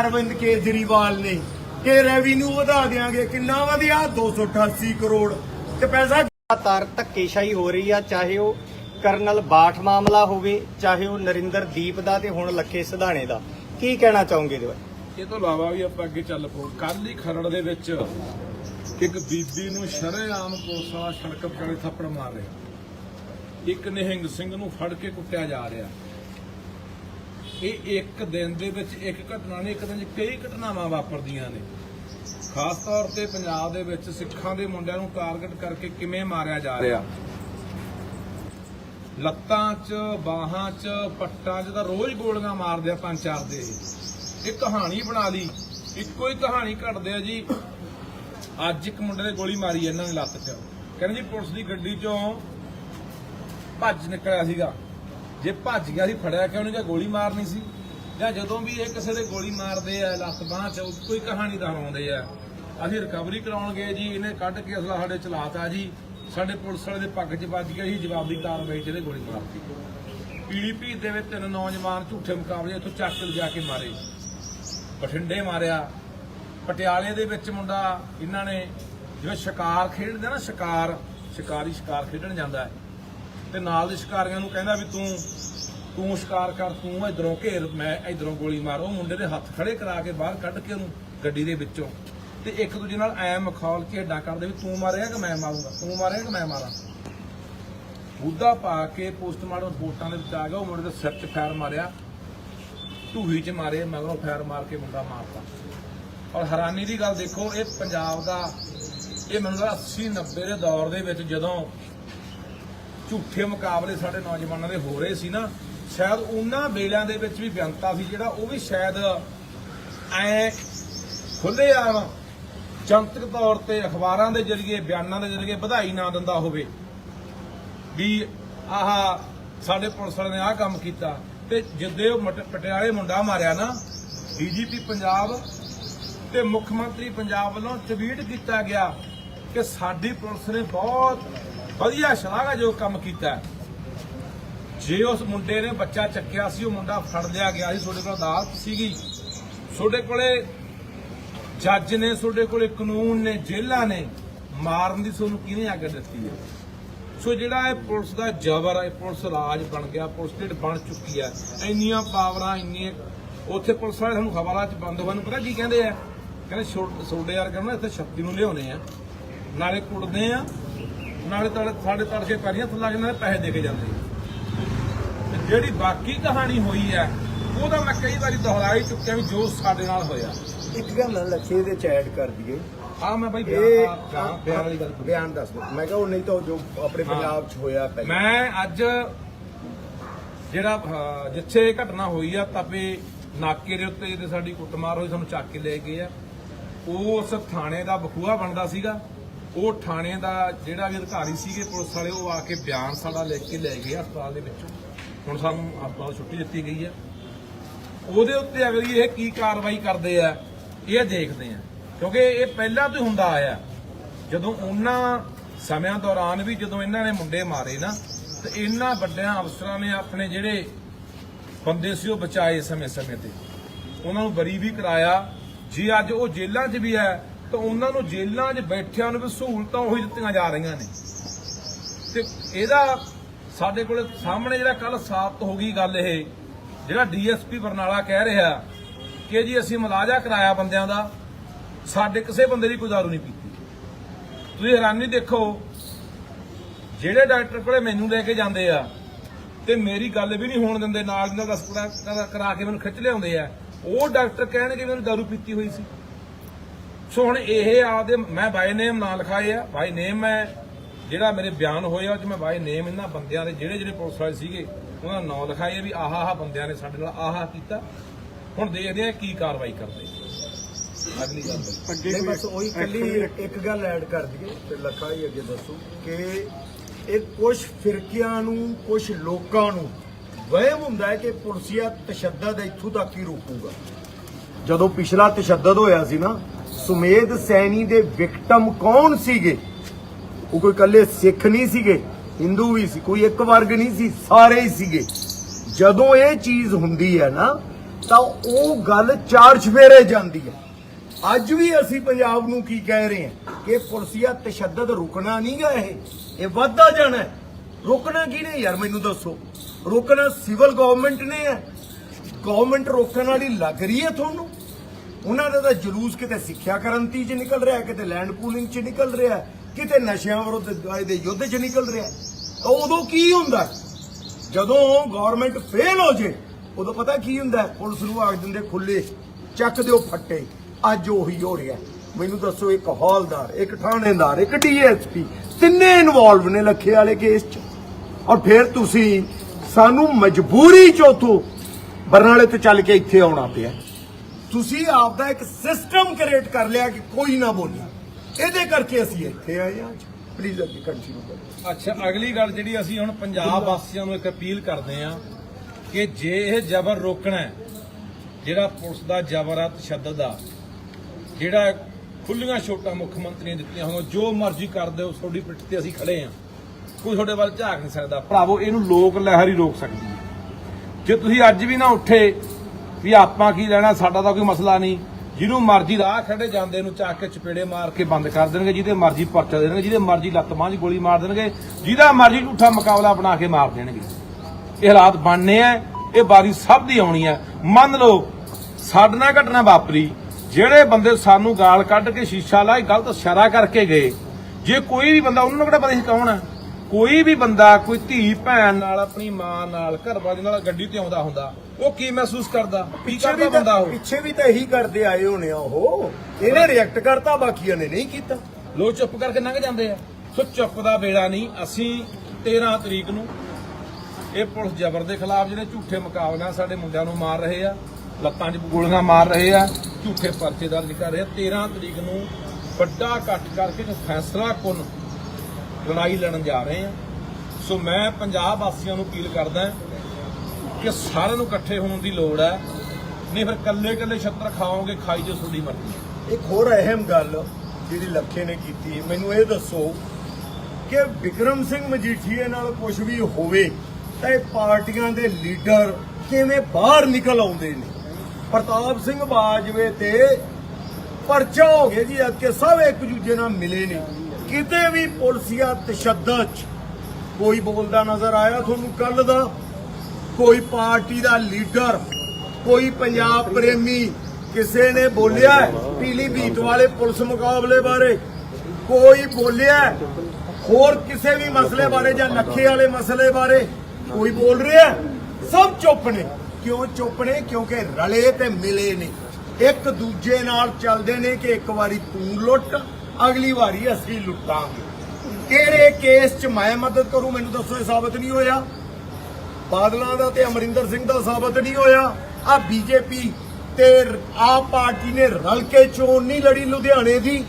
S2: ਅਰਵਿੰਦ ਕੇਜਰੀਵਾਲ ਨੇ। ਕਿ ਰੈਵਨਿਊ ਵਧਾ ਦੇਾਂਗੇ ਕਿੰਨਾ ਵਧਿਆ? 288 ਕਰੋੜ। ਤੇ ਪੈਸਾ
S3: ਲਗਾਤਾਰ ਧੱਕੇਸ਼ਾਹੀ ਹੋ ਰਹੀ ਆ, ਚਾਹੇ ਉਹ ਕਰਨਲ ਬਾਠ ਮਾਮਲਾ ਹੋਵੇ, ਚਾਹੇ ਉਹ ਨਰਿੰਦਰ ਦੀਪ ਦਾ ਤੇ ਹੁਣ ਲੱਖੇ ਸਿਧਾਣੇ ਦਾ। ਕੀ ਕਹਿਣਾ ਚਾਹੋਗੇ ਇਹਦੇ ਬਾਰੇ?
S1: ਇਹ ਤੋਂ ਇਲਾਵਾ ਵੀ ਆਪਾਂ ਅੱਗੇ ਚੱਲ ਪਓ ਕੱਲ ਹੀ ਖਰੜ ਦੇ ਵਿੱਚ ਇੱਕ ਬੀਬੀ ਨੂੰ ਸ਼ਰੇਆਮ ਪੁਲਿਸ ਵਾਲਾ ਸੜਕ ਪਕਾਲੇ ਥੱਪੜ ਮਾਰ ਰਿਹਾ ਇੱਕ ਨਿਹੰਗ ਸਿੰਘ ਨੂੰ ਫੜ ਕੇ ਕੁੱਟਿਆ ਜਾ ਰਿਹਾ। ਇਹ ਇੱਕ ਦਿਨ ਦੇ ਵਿੱਚ ਇੱਕ ਘਟਨਾ ਨਹੀਂ, ਇੱਕ ਦਿਨ 'ਚ ਕਈ ਘਟਨਾਵਾਂ ਵਾਪਰਦੀਆਂ ਨੇ। ਖਾਸ ਤੌਰ ਤੇ ਪੰਜਾਬ ਦੇ ਵਿੱਚ ਸਿੱਖਾਂ ਦੇ ਮੁੰਡਿਆਂ ਨੂੰ ਟਾਰਗੇਟ ਕਰਕੇ ਕਿਵੇਂ ਮਾਰਿਆ ਜਾ ਰਿਹਾ। ਲੱਤਾਂ 'ਚ, ਬਾਹਾਂ 'ਚ, ਪੱਟਾਂ 'ਚ ਤਾਂ ਰੋਜ਼ ਗੋਲੀਆਂ ਮਾਰਦੇ ਆ ਪੰਜ ਚਾਰ ਦੇ। ਇਹ ਕਹਾਣੀ ਬਣਾ ਲਈ। ਇੱਕੋ ਹੀ ਕਹਾਣੀ ਘੜਦੇ ਆ ਜੀ। ਅੱਜ ਇੱਕ ਮੁੰਡੇ ਨੇ ਗੋਲੀ ਮਾਰੀ ਇਹਨਾਂ ਨੇ ਲੱਤ 'ਚ। ਕਹਿੰਦੇ ਜੀ ਪੁਲਿਸ ਦੀ ਗੱਡੀ 'ਚੋਂ ਭੱਜ ਨਿਕਲਿਆ ਸੀਗਾ। ਜੇ ਭੱਜ ਗਿਆ ਸੀ, ਫੜਿਆ ਕਿ ਉਹਨੇ ਜਾਂ ਗੋਲੀ ਮਾਰਨੀ ਸੀ? ਜਾਂ ਜਦੋਂ ਵੀ ਇਹ ਕਿਸੇ ਦੇ ਗੋਲੀ ਮਾਰਦੇ ਆ, ਲੱਤ ਬਾਂਹ 'ਚ ਕੋਈ ਕਹਾਣੀ ਦੁਹਰਾਉਂਦੇ ਆ। ਅਸੀਂ ਰਿਕਵਰੀ ਕਰਾਉਣ ਗਏ ਜੀ। ਇਹਨੇ ਕੱਢ ਕੇ ਅਸਲਾ ਸਾਡੇ ਚਲਾਤਾ ਜੀ। ਸਾਡੇ ਪੁਲਿਸ ਵਾਲੇ ਦੇ ਪੱਗ 'ਚ ਵੱਜ ਗਿਆ ਸੀ, ਜਵਾਬੀ ਕਾਰਵਾਈ 'ਚ ਇਹਦੇ ਗੋਲੀ ਮਾਰਤੀ ਪੀੜੀਪੀ ਦੇ ਵਿੱਚ ਤਿੰਨ ਨੌਜਵਾਨ ਝੂਠੇ ਮੁਕਾਬਲੇ ਇੱਥੋਂ ਚੱਕ ਕੇ ਲਿਜਾ ਕੇ ਮਾਰੇ। ਬਠਿੰਡੇ ਮਾਰਿਆ। ਪਟਿਆਲੇ ਦੇ ਵਿੱਚ ਮੁੰਡਾ, ਇਹਨਾਂ ਨੇ ਜਿਵੇਂ ਸ਼ਿਕਾਰ ਖੇਡਦੇ ਨਾ, ਸ਼ਿਕਾਰ, ਸ਼ਿਕਾਰੀ ਸ਼ਿਕਾਰ ਖੇਡਣ ਜਾਂਦਾ ਹੈ। ਤੇ ਨਾਲ ਦੇ ਸ਼ਿਕਾਰੀਆਂ ਨੂੰ ਕਹਿੰਦਾ ਵੀ ਤੂੰ ਤੂੰ ਸ਼ਿਕਾਰ ਕਰ, ਤੂੰ ਇਧਰੋਂ ਘੇਰ, ਮੈਂ ਇਧਰੋਂ ਗੋਲੀ ਮਾਰ। ਉਹ ਮੁੰਡੇ ਦੇ ਹੱਥ ਖੜੇ ਕਰਾ ਕੇ ਬਾਹਰ ਕੱਢ ਕੇ ਉਹਨੂੰ ਗੱਡੀ ਦੇ ਵਿੱਚੋਂ। ਤੇ ਇੱਕ ਦੂਜੇ ਨਾਲ ਐ ਮਖੌਲ ਕੇ ਖੇਡਾਂ ਕਰਦੇ ਵੀ ਤੂੰ ਮਾਰੇਗਾ ਕਿ ਮੈਂ ਮਾਰੂੰਗਾ, ਤੂੰ ਮਾਰੇਗਾ ਕਿ ਮੈਂ ਮਾਰਾਂ। ਮੁੱਦਾ ਪਾ ਕੇ ਪੋਸਟਮਾਰਟਮ ਰਿਪੋਰਟਾਂ ਦੇ ਵਿੱਚ ਆ ਗਿਆ, ਉਹ ਮੁੰਡੇ ਦੇ ਸਿਰ 'ਚ ਫੈਰ ਮਾਰਿਆ, ਢੂਹੀ 'ਚ ਮਾਰੇ, ਮਗਰੋਂ ਫੈਰ ਮਾਰ ਕੇ ਮੁੰਡਾ ਮਾਰਤਾ। ਔਰ ਹੈਰਾਨੀ ਦੀ ਗੱਲ ਦੇਖੋ, ਇਹ ਪੰਜਾਬ ਦਾ, ਇਹ ਮੈਨੂੰ ਲੱਗਦਾ 80 90 ਦੇ ਦੌਰ ਦੇ ਵਿੱਚ ਜਦੋਂ ਝੂਠੇ ਮੁਕਾਬਲੇ ਸਾਡੇ ਨੌਜਵਾਨਾਂ ਦੇ ਹੋ ਰਹੇ ਸੀ ਨਾ, ਸ਼ਾਇਦ ਉਹਨਾਂ ਵੇਲਿਆਂ ਦੇ ਵਿੱਚ ਵੀ ਬੇਅੰਤਾ ਸੀ ਜਿਹੜਾ ਉਹ ਵੀ ਸ਼ਾਇਦ ਐ ਖੁੱਲੇ ਆ ਜਨਤਕ ਤੌਰ ਤੇ ਅਖਬਾਰਾਂ ਦੇ ਜ਼ਰੀਏ, ਬਿਆਨਾਂ ਦੇ ਜ਼ਰੀਏ ਵਧਾਈ ਨਾ ਦਿੰਦਾ ਹੋਵੇ। ਵੀ ਆਹ ਸਾਡੇ ਪੁਲਿਸ ਵਾਲੇ ਨੇ ਆਹ ਕੰਮ ਕੀਤਾ ਤੇ ਜਿੱਦੇ ਉਹ ਪਟਿਆਲੇ ਮੁੰਡਾ ਮਾਰਿਆ ਨਾ, ਡੀਜੀਪੀ ਪੰਜਾਬ ਤੇ ਮੁੱਖ ਮੰਤਰੀ ਪੰਜਾਬ ਵੱਲੋਂ ਟਵੀਟ ਕੀਤਾ ਗਿਆ ਕਿ ਸਾਡੀ ਪੁਲਿਸ ਨੇ ਬਹੁਤ ਵਧੀਆ ਸ਼ਲਾਘਾਯੋਗ ਕੰਮ ਕੀਤਾ। ਜੇ ਉਸ ਮੁੰਡੇ ਨੇ ਬੱਚਾ ਚੱਕਿਆ ਸੀ, ਉਹ ਮੁੰਡਾ ਫੜ ਲਿਆ ਗਿਆ ਸੀ, ਤੁਹਾਡੇ ਕੋਲ ਦਾਤ ਸੀਗੀ। ਤੁਹਾਡੇ ਕੋਲੇ ਜੱਜ ਨੇ ਤੁਹਾਡੇ ਕੋਲੇ, ਕਾਨੂੰਨ ਨੇ, ਜੇਲ੍ਹਾਂ ਨੇ ਮਾਰਨ ਦੀ ਤੁਹਾਨੂੰ ਕਿਹਨੇ ਆਗਿਆ ਦਿੱਤੀ ਹੈ? ਸੋ ਜਿਹੜਾ ਇਹ ਪੁਲਿਸ ਦਾ ਜ਼ਬਰ ਹੈ ਪੁਲਿਸ ਰਾਜ ਬਣ ਗਿਆ, ਪੁਲਿਸ ਸਟੇਟ ਬਣ ਚੁੱਕੀ ਹੈ। ਇੰਨੀਆਂ ਪਾਵਰਾਂ, ਇੰਨੀਆਂ ਉੱਥੇ ਪੁਲਿਸ ਵਾਲੇ ਸਾਨੂੰ ਖਬਰਾਂ ਚ ਬੰਦ ਹੋਣ ਨੂੰ ਪਤਾ ਕੀ ਕਹਿੰਦੇ ਆ? ਕਹਿੰਦੇ ਛੋ- ਛੋਡੇ ਯਾਰ ਕਹਿੰਦੇ ਇੱਥੇ ਸ਼ਕਤੀ ਨੂੰ ਲਿਆਉਣੇ ਆ। ਨਾਲੇ ਕੁੱਟਦੇ ਆ, ਨਾਲੇ ਤੁਹਾਡੇ ਸਾਡੇ ਤੜਕੇ ਪੈਰੀਆਂ ਥੱਲਾ ਕੇ ਨਾਲੇ ਪੈਸੇ ਦੇ ਕੇ ਜਾਂਦੇ ਤੇ ਜਿਹੜੀ ਬਾਕੀ ਕਹਾਣੀ ਹੋਈ ਹੈ, ਉਹਦਾ ਮੈਂ ਕਈ ਵਾਰੀ ਦੁਹਰਾਈ ਚੁੱਕਿਆ ਵੀ ਜੋ ਸਾਡੇ ਨਾਲ ਹੋਇਆ।
S2: ਇੱਕ ਗੱਲ ਨਾਲ ਲੱਖੇ ਦੇ ਚ ਐਡ ਕਰ ਦਈਏ।
S1: ਆ ਮੈਂ ਬਾਈ
S2: ਇਹ
S1: ਬਿਆਨ ਆ- ਬਿਆਨ ਵਾਲੀ ਗੱਲ ਕਰੀ।
S2: ਬਿਆਨ ਦੱਸ ਦਿਓ। ਮੈਂ ਕਿਹਾ ਉਹ ਨਹੀਂ ਤਾਂ ਜੋ ਆਪਣੇ
S1: ਹਾਂ।
S2: ਪੰਜਾਬ ਚ ਹੋਇਆ ਪਹਿਲਾਂ
S1: ਮੈਂ ਅੱਜ ਜਿਹੜਾ ਅਹ, ਜਿੱਥੇ ਇਹ ਘਟਨਾ ਹੋਈ ਆ ਤਪੇ ਨਾਕੇ ਦੇ ਉੱਤੇ ਜਿਹਦੇ ਸਾਡੀ ਕੁੱਟਮਾਰ ਹੋਈ ਸਾਨੂੰ ਚੱਕ ਕੇ ਲੈ ਗਏ ਆ। ਉਸ ਥਾਣੇ ਦਾ ਬਖੂਆ ਬਣਦਾ ਸੀਗਾ। ਉਹ ਥਾਣੇ ਦਾ ਜਿਹੜਾ ਵੀ ਅਧਿਕਾਰੀ ਸੀਗੇ ਪੁਲਿਸ ਵਾਲੇ ਉਹ ਆ ਕੇ ਬਿਆਨ ਸਾਡਾ ਲਿਖ ਕੇ ਲੈ ਗਏ ਹਸਪਤਾਲ ਦੇ ਵਿੱਚੋਂ। ਹੁਣ ਸਾਨੂੰ ਹਸਪਤਾਲ ਛੁੱਟੀ ਦਿੱਤੀ ਗਈ ਆ। ਉਹਦੇ ਉੱਤੇ ਅਗਲੀ ਇਹ ਕੀ ਕਾਰਵਾਈ ਕਰਦੇ ਆ? ਇਹ ਦੇਖਦੇ ਆ। ਕਿਉਂਕਿ ਇਹ ਪਹਿਲਾਂ ਤੋਂ ਹੁੰਦਾ ਆਇਆ। ਜਦੋਂ ਉਹਨਾਂ ਸਮਿਆਂ ਦੌਰਾਨ ਵੀ ਜਦੋਂ ਇਹਨਾਂ ਨੇ ਮੁੰਡੇ ਮਾਰੇ ਨਾ, ਤੇ ਇਹਨਾਂ ਵੱਡਿਆਂ ਅਫਸਰਾਂ ਨੇ ਆਪਣੇ ਜਿਹੜੇ ਬੰਦੇ ਸੀ, ਉਹ ਬਚਾਏ ਸਮੇਂ-ਸਮੇਂ ਤੇ। ਉਹਨਾਂ ਨੂੰ ਬਰੀ ਵੀ ਕਰਾਇਆ। ਜੇ ਅੱਜ ਉਹ ਜੇਲ੍ਹਾਂ 'ਚ ਵੀ ਹੈ, ਤਾਂ ਉਹਨਾਂ ਨੂੰ ਜੇਲ੍ਹਾਂ 'ਚ ਬੈਠਿਆਂ ਨੂੰ ਵੀ ਸਹੂਲਤਾਂ ਉਹੀ ਦਿੱਤੀਆਂ ਜਾ ਰਹੀਆਂ ਨੇ। ਤੇ ਇਹਦਾ ਸਾਡੇ ਕੋਲ ਸਾਹਮਣੇ ਜਿਹੜਾ ਕੱਲ ਸਾਬਤ ਹੋ ਗਈ ਗੱਲ ਇਹ, ਜਿਹੜਾ ਡੀਐਸਪੀ ਬਰਨਾਲਾ ਕਹਿ ਰਿਹਾ ਕਿ ਜੀ ਅਸੀਂ ਮਲਾਜਾ ਕਰਾਇਆ ਬੰਦਿਆਂ ਦਾ, ਸਾਡੇ ਕਿਸੇ ਬੰਦੇ ਦੀ ਕੋਈ ਦਾਰੂ ਨਹੀਂ ਪੀਤੀ। ਤੁਸੀਂ ਹੈਰਾਨੀ ਦੇਖੋ, ਜਿਹੜੇ ਡਾਕਟਰ ਕੋਲੇ ਮੈਨੂੰ ਲੈ ਕੇ ਜਾਂਦੇ ਆ, ਤੇ ਮੇਰੀ ਗੱਲ ਵੀ ਨਹੀਂ ਹੋਣ ਦਿੰਦੇ, ਨਾਲ ਨਾਲ ਰਸਪੜਾ ਕਰਾ ਕੇ ਮੈਨੂੰ ਖਿੱਚ ਲਿਆਉਂਦੇ ਆ। ਉਹ ਡਾਕਟਰ ਕਹਿਣਗੇ ਮੈਨੂੰ ਦਾਰੂ ਪੀਤੀ ਹੋਈ ਸੀ। ਸੋ ਹੁਣ ਇਹ ਆਪਦੇ, ਮੈਂ ਬਾਈ ਨੇਮ ਨਾਂ ਲਿਖਾਏ ਆ ਬਾਈ ਨੇਮ ਮੈਂ ਜਿਹੜਾ ਮੇਰੇ ਬਿਆਨ ਹੋਏ ਆ, ਉਹ ਚ ਮੈਂ ਬਾਈ ਨੇਮ ਇਹਨਾਂ ਬੰਦਿਆਂ ਦੇ ਜਿਹੜੇ ਜਿਹੜੇ ਪੁਲਿਸ ਵਾਲੇ ਸੀਗੇ, ਉਹਨਾਂ ਦਾ ਨਾਂ ਲਿਖਾਏ ਵੀ ਆਹ ਆਹ ਬੰਦਿਆਂ ਨੇ ਸਾਡੇ ਨਾਲ ਆਹ ਆਹ ਕੀਤਾ। ਹੁਣ ਦੇਖਦੇ ਆ ਕੀ ਕਾਰਵਾਈ ਕਰਦੇ। ਅਗਲੀ ਗੱਲ।
S2: ਨਹੀਂ ਬਸ ਉਹੀ ਕੱਲੀ ਇੱਕ ਗੱਲ ਐਡ ਕਰ ਦਈਏ ਤੇ ਲੱਖਾ ਹੀ ਅੱਗੇ ਦੱਸੂ ਕਿ ਇਹ ਕੁਝ ਫਿਰਕਿਆਂ ਨੂੰ ਕੁਝ ਲੋਕਾਂ ਨੂੰ ਵਹਿਮ ਹੁੰਦਾ ਹੈ ਕਿ ਪੁਲਸੀਆ ਤਸ਼ੱਦਦ ਇੱਥੋਂ ਤੱਕ ਹੀ ਰੋਕੂਗਾ। ਜਦੋਂ ਪਿਛਲਾ ਤਸ਼ੱਦਦ ਹੋਇਆ ਸੀ ਨਾ ਸੁਮੇਧ ਸੈਣੀ ਦੇ ਵਿਕਟਮ ਕੌਣ ਸੀਗੇ? ਉਹ ਕੋਈ ਇਕੱਲੇ ਸਿੱਖ ਨਹੀਂ ਸੀਗੇ ਹਿੰਦੂ ਵੀ ਸੀ ਕੋਈ ਇੱਕ ਵਰਗ ਨਹੀਂ ਸੀ ਸਾਰੇ ਹੀ ਸੀਗੇ। ਜਦੋਂ ਇਹ ਚੀਜ਼ ਹੁੰਦੀ ਹੈ ਨਾ ਤਾਂ ਉਹ ਗੱਲ ਚਾਰ ਚਫੇਰੇ ਜਾਂਦੀ ਹੈ। ਅੱਜ ਵੀ ਅਸੀਂ ਪੰਜਾਬ ਨੂੰ ਕੀ ਕਹਿ ਰਹੇ ਹਾਂ ਕਿ ਪੁਲਸੀਆ ਤਸ਼ੱਦਦ ਰੁਕਣਾ ਨਹੀਂ ਗਾ ਇਹ। ਇਹ ਵੱਧਦਾ ਜਾਣਾ ਹੈ। ਰੁਕਣਾ ਕਿਹਨੇ ਯਾਰ ਮੈਨੂੰ ਦੱਸੋ? ਰੋਕਣਾ ਸਿਵਲ ਗਵਰਨਮੈਂਟ ਨੇ ਹੈ। ਗਵਰਨਮੈਂਟ ਰੋਕਣ ਵਾਲੀ ਲੱਗ ਰਹੀ ਹੈ ਤੁਹਾਨੂੰ? ਉਹਨਾਂ ਦਾ ਤਾਂ ਜਲੂਸ ਕਿਤੇ ਸਿੱਖਿਆ ਕ੍ਰਾਂਤੀ 'ਚ ਨਿਕਲ ਰਿਹਾ ਕਿਤੇ ਲੈਂਡ ਪੂਲਿੰਗ 'ਚ ਨਿਕਲ ਰਿਹਾ ਕਿਤੇ ਨਸ਼ਿਆਂ ਵਿਰੁੱਧ ਦੇ ਯੁੱਧ 'ਚ ਨਿਕਲ ਰਿਹਾ ਤਾਂ ਉਦੋਂ ਕੀ ਹੁੰਦਾ ਜਦੋਂ ਗਵਰਨਮੈਂਟ ਫੇਲ ਹੋ ਜੇ ਉਦੋਂ ਪਤਾ ਕੀ ਹੁੰਦਾ? ਪੁਲਿਸ ਨੂੰ ਆਖ ਦਿੰਦੇ ਖੁੱਲੇ ਚੱਕ ਦਿਓ ਫੱਟੇ। ਅੱਜ ਉਹੀ ਹੋ ਰਿਹਾ। ਮੈਨੂੰ ਦੱਸੋ ਇੱਕ ਹੌਲਦਾਰ ਇੱਕ ਥਾਣੇਦਾਰ ਇੱਕ ਡੀਐਸਪੀ ਤਿੰਨੇ ਇਨਵੋਲਵ ਨੇ ਲੱਖੇ ਵਾਲੇ ਕੇਸ 'ਚ। ਔਰ ਫਿਰ ਤੁਸੀਂ ਸਾਨੂੰ ਮਜਬੂਰੀ ਚ ਉੱਥੋਂ ਬਰਨਾਲੇ ਤੋਂ ਚੱਲ ਕੇ ਇੱਥੇ ਆਉਣਾ ਪਿਆ। ਤੁਸੀਂ ਆਪਦਾ ਇੱਕ ਸਿਸਟਮ ਕ੍ਰੀਏਟ ਕਰ ਲਿਆ ਕਿ ਕੋਈ ਨਾ ਬੋਲੇ। ਇਹਦੇ ਕਰਕੇ ਅਸੀਂ ਇੱਥੇ ਆਏ ਹਾਂ। ਪਲੀਜ਼ ਅੱਗੇ ਕੰਟੀਨਿਊ ਕਰੋ।
S1: ਅੱਛਾ ਅਗਲੀ ਗੱਲ ਜਿਹੜੀ ਅਸੀਂ ਹੁਣ ਪੰਜਾਬ ਵਾਸੀਆਂ ਨੂੰ ਇੱਕ ਅਪੀਲ ਕਰਦੇ ਹਾਂ ਕਿ ਜੇ ਇਹ ਜ਼ਬਰ ਰੋਕਣਾ ਹੈ, ਜਿਹੜਾ ਪੁਲਿਸ ਦਾ ਜ਼ਬਰ ਆ, ਤਸ਼ੱਦਦ ਦਾ, ਜਿਹੜਾ ਖੁੱਲੀਆਂ ਛੋਟਾਂ ਮੁੱਖ ਮੰਤਰੀ ਨੇ ਦਿੱਤੀਆਂ ਹੋਣ ਜੋ ਮਰਜ਼ੀ ਕਰ ਦਿਓ, ਤੁਹਾਡੀ ਪਿੱਠ ਤੇ ਅਸੀਂ ਖੜੇ ਹਾਂ। ਕੋਈ ਤੁਹਾਡੇ ਵੱਲ ਝਾਕ ਨਹੀਂ ਸਕਦਾ। ਭਰਾਵੋ, ਇਹਨੂੰ ਲੋਕ ਲਹਿਰ ਹੀ ਰੋਕ ਸਕਦੀ ਹੈ। ਜੇ ਤੁਸੀਂ ਅੱਜ ਵੀ ਨਾ ਉੱਠੇ ਵੀ ਆਪਾਂ ਕੀ ਲੈਣਾ, ਸਾਡਾ ਤਾਂ ਕੋਈ ਮਸਲਾ ਨਹੀਂ। ਜਿਹਨੂੰ ਮਰਜ਼ੀ ਰਾਹ ਖੜੇ ਜਾਂਦੇ ਨੂੰ ਚੱਕ ਕੇ ਚਪੇੜੇ ਮਾਰ ਕੇ ਬੰਦ ਕਰ ਦੇਣਗੇ, ਜਿਹਦੇ ਮਰਜ਼ੀ ਪਰਚਾ ਦੇਣਗੇ, ਜਿਹਦੇ ਮਰਜ਼ੀ ਲੱਤ ਮਾਂਝ ਗੋਲੀ ਮਾਰ ਦੇਣਗੇ, ਜਿਹਦਾ ਮਰਜ਼ੀ ਝੂਠਾ ਮੁਕਾਬਲਾ ਬਣਾ ਕੇ ਮਾਰ ਦੇਣਗੇ। ਇਹ ਹਾਲਾਤ ਬਣਨੇ ਆ ਇਹ ਵਾਰੀ ਸਭ ਦੀ ਆਉਣੀ ਹੈ ਮੰਨ ਲਓ ਸਾਡੇ ਨਾਲ ਘਟਨਾ ਵਾਪਰੀ ਜਿਹੜੇ ਬੰਦੇ ਸਾਨੂੰ ਗਾਲ ਕੱਢ ਕੇ ਸ਼ੀਸ਼ਾ ਲਾਏ ਗਲਤ ਇਸ਼ਾਰਾ ਕਰਕੇ ਗਏ। ਜੇ ਕੋਈ ਵੀ ਬੰਦਾ ਉਹਨਾਂ ਨੂੰ ਕਿਹੜਾ ਪਤਾ ਸੀ ਕੌਣ ਹੈ ਕੋਈ ਵੀ ਬੰਦਾ ਕੋਈ ਧੀ ਭੈਣ ਨਾਲ ਆਪਣੀ ਮਾਂ ਨਾਲ ਘਰ ਵਾਲੀ ਨਾਲ ਗੱਡੀ ਤੇ ਆਉਂਦਾ ਹੁੰਦਾ ਉਹ ਕੀ ਮਹਿਸੂਸ ਕਰਦਾ? ਕੀ
S2: ਪਿੱਛੇ
S1: ਕਰਦਾ
S2: ਵੀ
S1: ਬੰਦਾ ਉਹ?
S2: ਪਿੱਛੇ ਵੀ ਤਾਂ ਇਹੀ ਕਰਦੇ ਆਏ ਹੋਣੇ ਆ ਉਹ। ਇਹਨੇ ਰਿਐਕਟ ਕਰਤਾ ਬਾਕੀਆਂ ਨੇ ਨਹੀਂ ਕੀਤਾ।
S1: ਲੋਕ ਚੁੱਪ ਕਰਕੇ ਲੰਘ ਜਾਂਦੇ ਆ। ਸੋ ਚੁੱਪ ਦਾ ਵੇੜਾ ਨਹੀਂ। ਅਸੀਂ 13 ਤਰੀਕ ਨੂੰ ਇਹ ਪੁਲਿਸ ਜ਼ਬਰ ਦੇ ਖਿਲਾਫ ਜਿਹੜੇ ਝੂਠੇ ਮੁਕਾਬਲਿਆਂ ਸਾਡੇ ਮੁੰਡਿਆਂ ਨੂੰ ਮਾਰ ਰਹੇ ਆ, ਲੱਤਾਂ 'ਚ ਗੋਲੀਆਂ ਮਾਰ ਰਹੇ ਆ, ਝੂਠੇ ਪਰਚੇ ਦਰਜ ਕਰ ਰਹੇ ਆ। 13 ਤਰੀਕ ਨੂੰ ਵੱਡਾ ਇਕੱਠ ਕਰਕੇ ਇੱਕ ਫੈਸਲਾ ਕੁਨ ਲੜਾਈ ਲੜਨ ਜਾ ਰਹੇ ਆ। ਸੋ ਮੈਂ ਪੰਜਾਬ ਵਾਸੀਆਂ ਨੂੰ ਅਪੀਲ ਕਰਦਾ ਕਿ ਸਾਰਿਆਂ ਨੂੰ ਇਕੱਠੇ ਹੋਣ ਦੀ ਲੋੜ ਹੈ। ਨਹੀਂ ਫਿਰ ਕੱਲੇ ਕੱਲੇ ਛੱਤਰ ਖਾਓਗੇ, ਖਾਈ ਜੋ ਤੁਹਾਡੀ ਮਰਜ਼ੀ
S2: ਇੱਕ ਹੋਰ ਅਹਿਮ ਗੱਲ ਜਿਹੜੀ ਲੱਖੇ ਨੇ ਕੀਤੀ, ਮੈਨੂੰ ਇਹ ਦੱਸੋ ਕਿ ਵਿਕਰਮ ਸਿੰਘ ਮਜੀਠੀਏ ਨਾਲ ਕੁਝ ਵੀ ਹੋਵੇ ਤਾਂ ਇਹ ਪਾਰਟੀਆਂ ਦੇ ਲੀਡਰ ਕਿਵੇਂ ਬਾਹਰ ਨਿਕਲ ਆਉਂਦੇ ਨੇ? ਪ੍ਰਤਾਪ ਸਿੰਘ ਬਾਜਵੇ ਤੇ ਪਰਚਾ ਹੋ ਗਿਆ ਜੀ, ਅੱਜ ਕੇ ਸਭ ਇੱਕ ਦੂਜੇ ਨਾਲ ਮਿਲੇ ਨੇ। ਕਿਤੇ ਵੀ ਪੁਲਸੀਆ ਤਸ਼ੱਦਦ ਕੋਈ ਬੋਲਦਾ ਨਜ਼ਰ ਆਇਆ ਤੁਹਾਨੂੰ ਕੱਲ ਦਾ? ਕੋਈ ਪਾਰਟੀ ਦਾ ਲੀਡਰ, ਕੋਈ ਪੰਜਾਬ ਪ੍ਰੇਮੀ ਕਿਸੇ ਨੇ ਬੋਲਿਆ ਹੈ ਪੀਲੀਭੀਤ ਵਾਲੇ ਪੁਲਿਸ ਮੁਕਾਬਲੇ ਬਾਰੇ? ਕੋਈ ਬੋਲਿਆ ਹੋਰ ਕਿਸੇ ਵੀ ਮਸਲੇ ਬਾਰੇ ਜਾਂ ਲੱਖੇ ਵਾਲੇ ਮਸਲੇ ਬਾਰੇ? ਕੋਈ ਬੋਲ ਰਿਹਾ? ਸਭ ਚੁੱਪ ਨੇ। ਕਿਉਂ ਚੁੱਪ ਨੇ? ਕਿਉਂਕਿ ਰਲੇ ਤੇ ਮਿਲੇ ਨੇ। ਇੱਕ ਦੂਜੇ ਨਾਲ ਚੱਲਦੇ ਨੇ ਕਿ ਇੱਕ ਵਾਰੀ ਤੂੰ ਲੁੱਟ, ਅਗਲੀ ਵਾਰੀ ਅਸੀਂ ਲੁੱਟਾਂਗੇ। ਕਿਹੜੇ ਕੇਸ 'ਚ ਮੈਂ ਮਦਦ ਕਰੂੰ? ਮੈਨੂੰ ਦੱਸੋ, ਇਹ ਸਾਬਤ ਨਹੀਂ ਹੋਇਆ? ਬਾਦਲਾਂ ਦਾ ਤੇ ਅਮਰਿੰਦਰ ਸਿੰਘ ਦਾ ਸਾਬਤ ਨਹੀਂ ਹੋਇਆ? ਆ ਬੀਜੇਪੀ ਤੇ ਆਪ ਪਾਰਟੀ ਨੇ ਰਲ ਕੇ ਚੋਣ ਨਹੀਂ ਲੜੀ ਲੁਧਿਆਣੇ ਦੀ।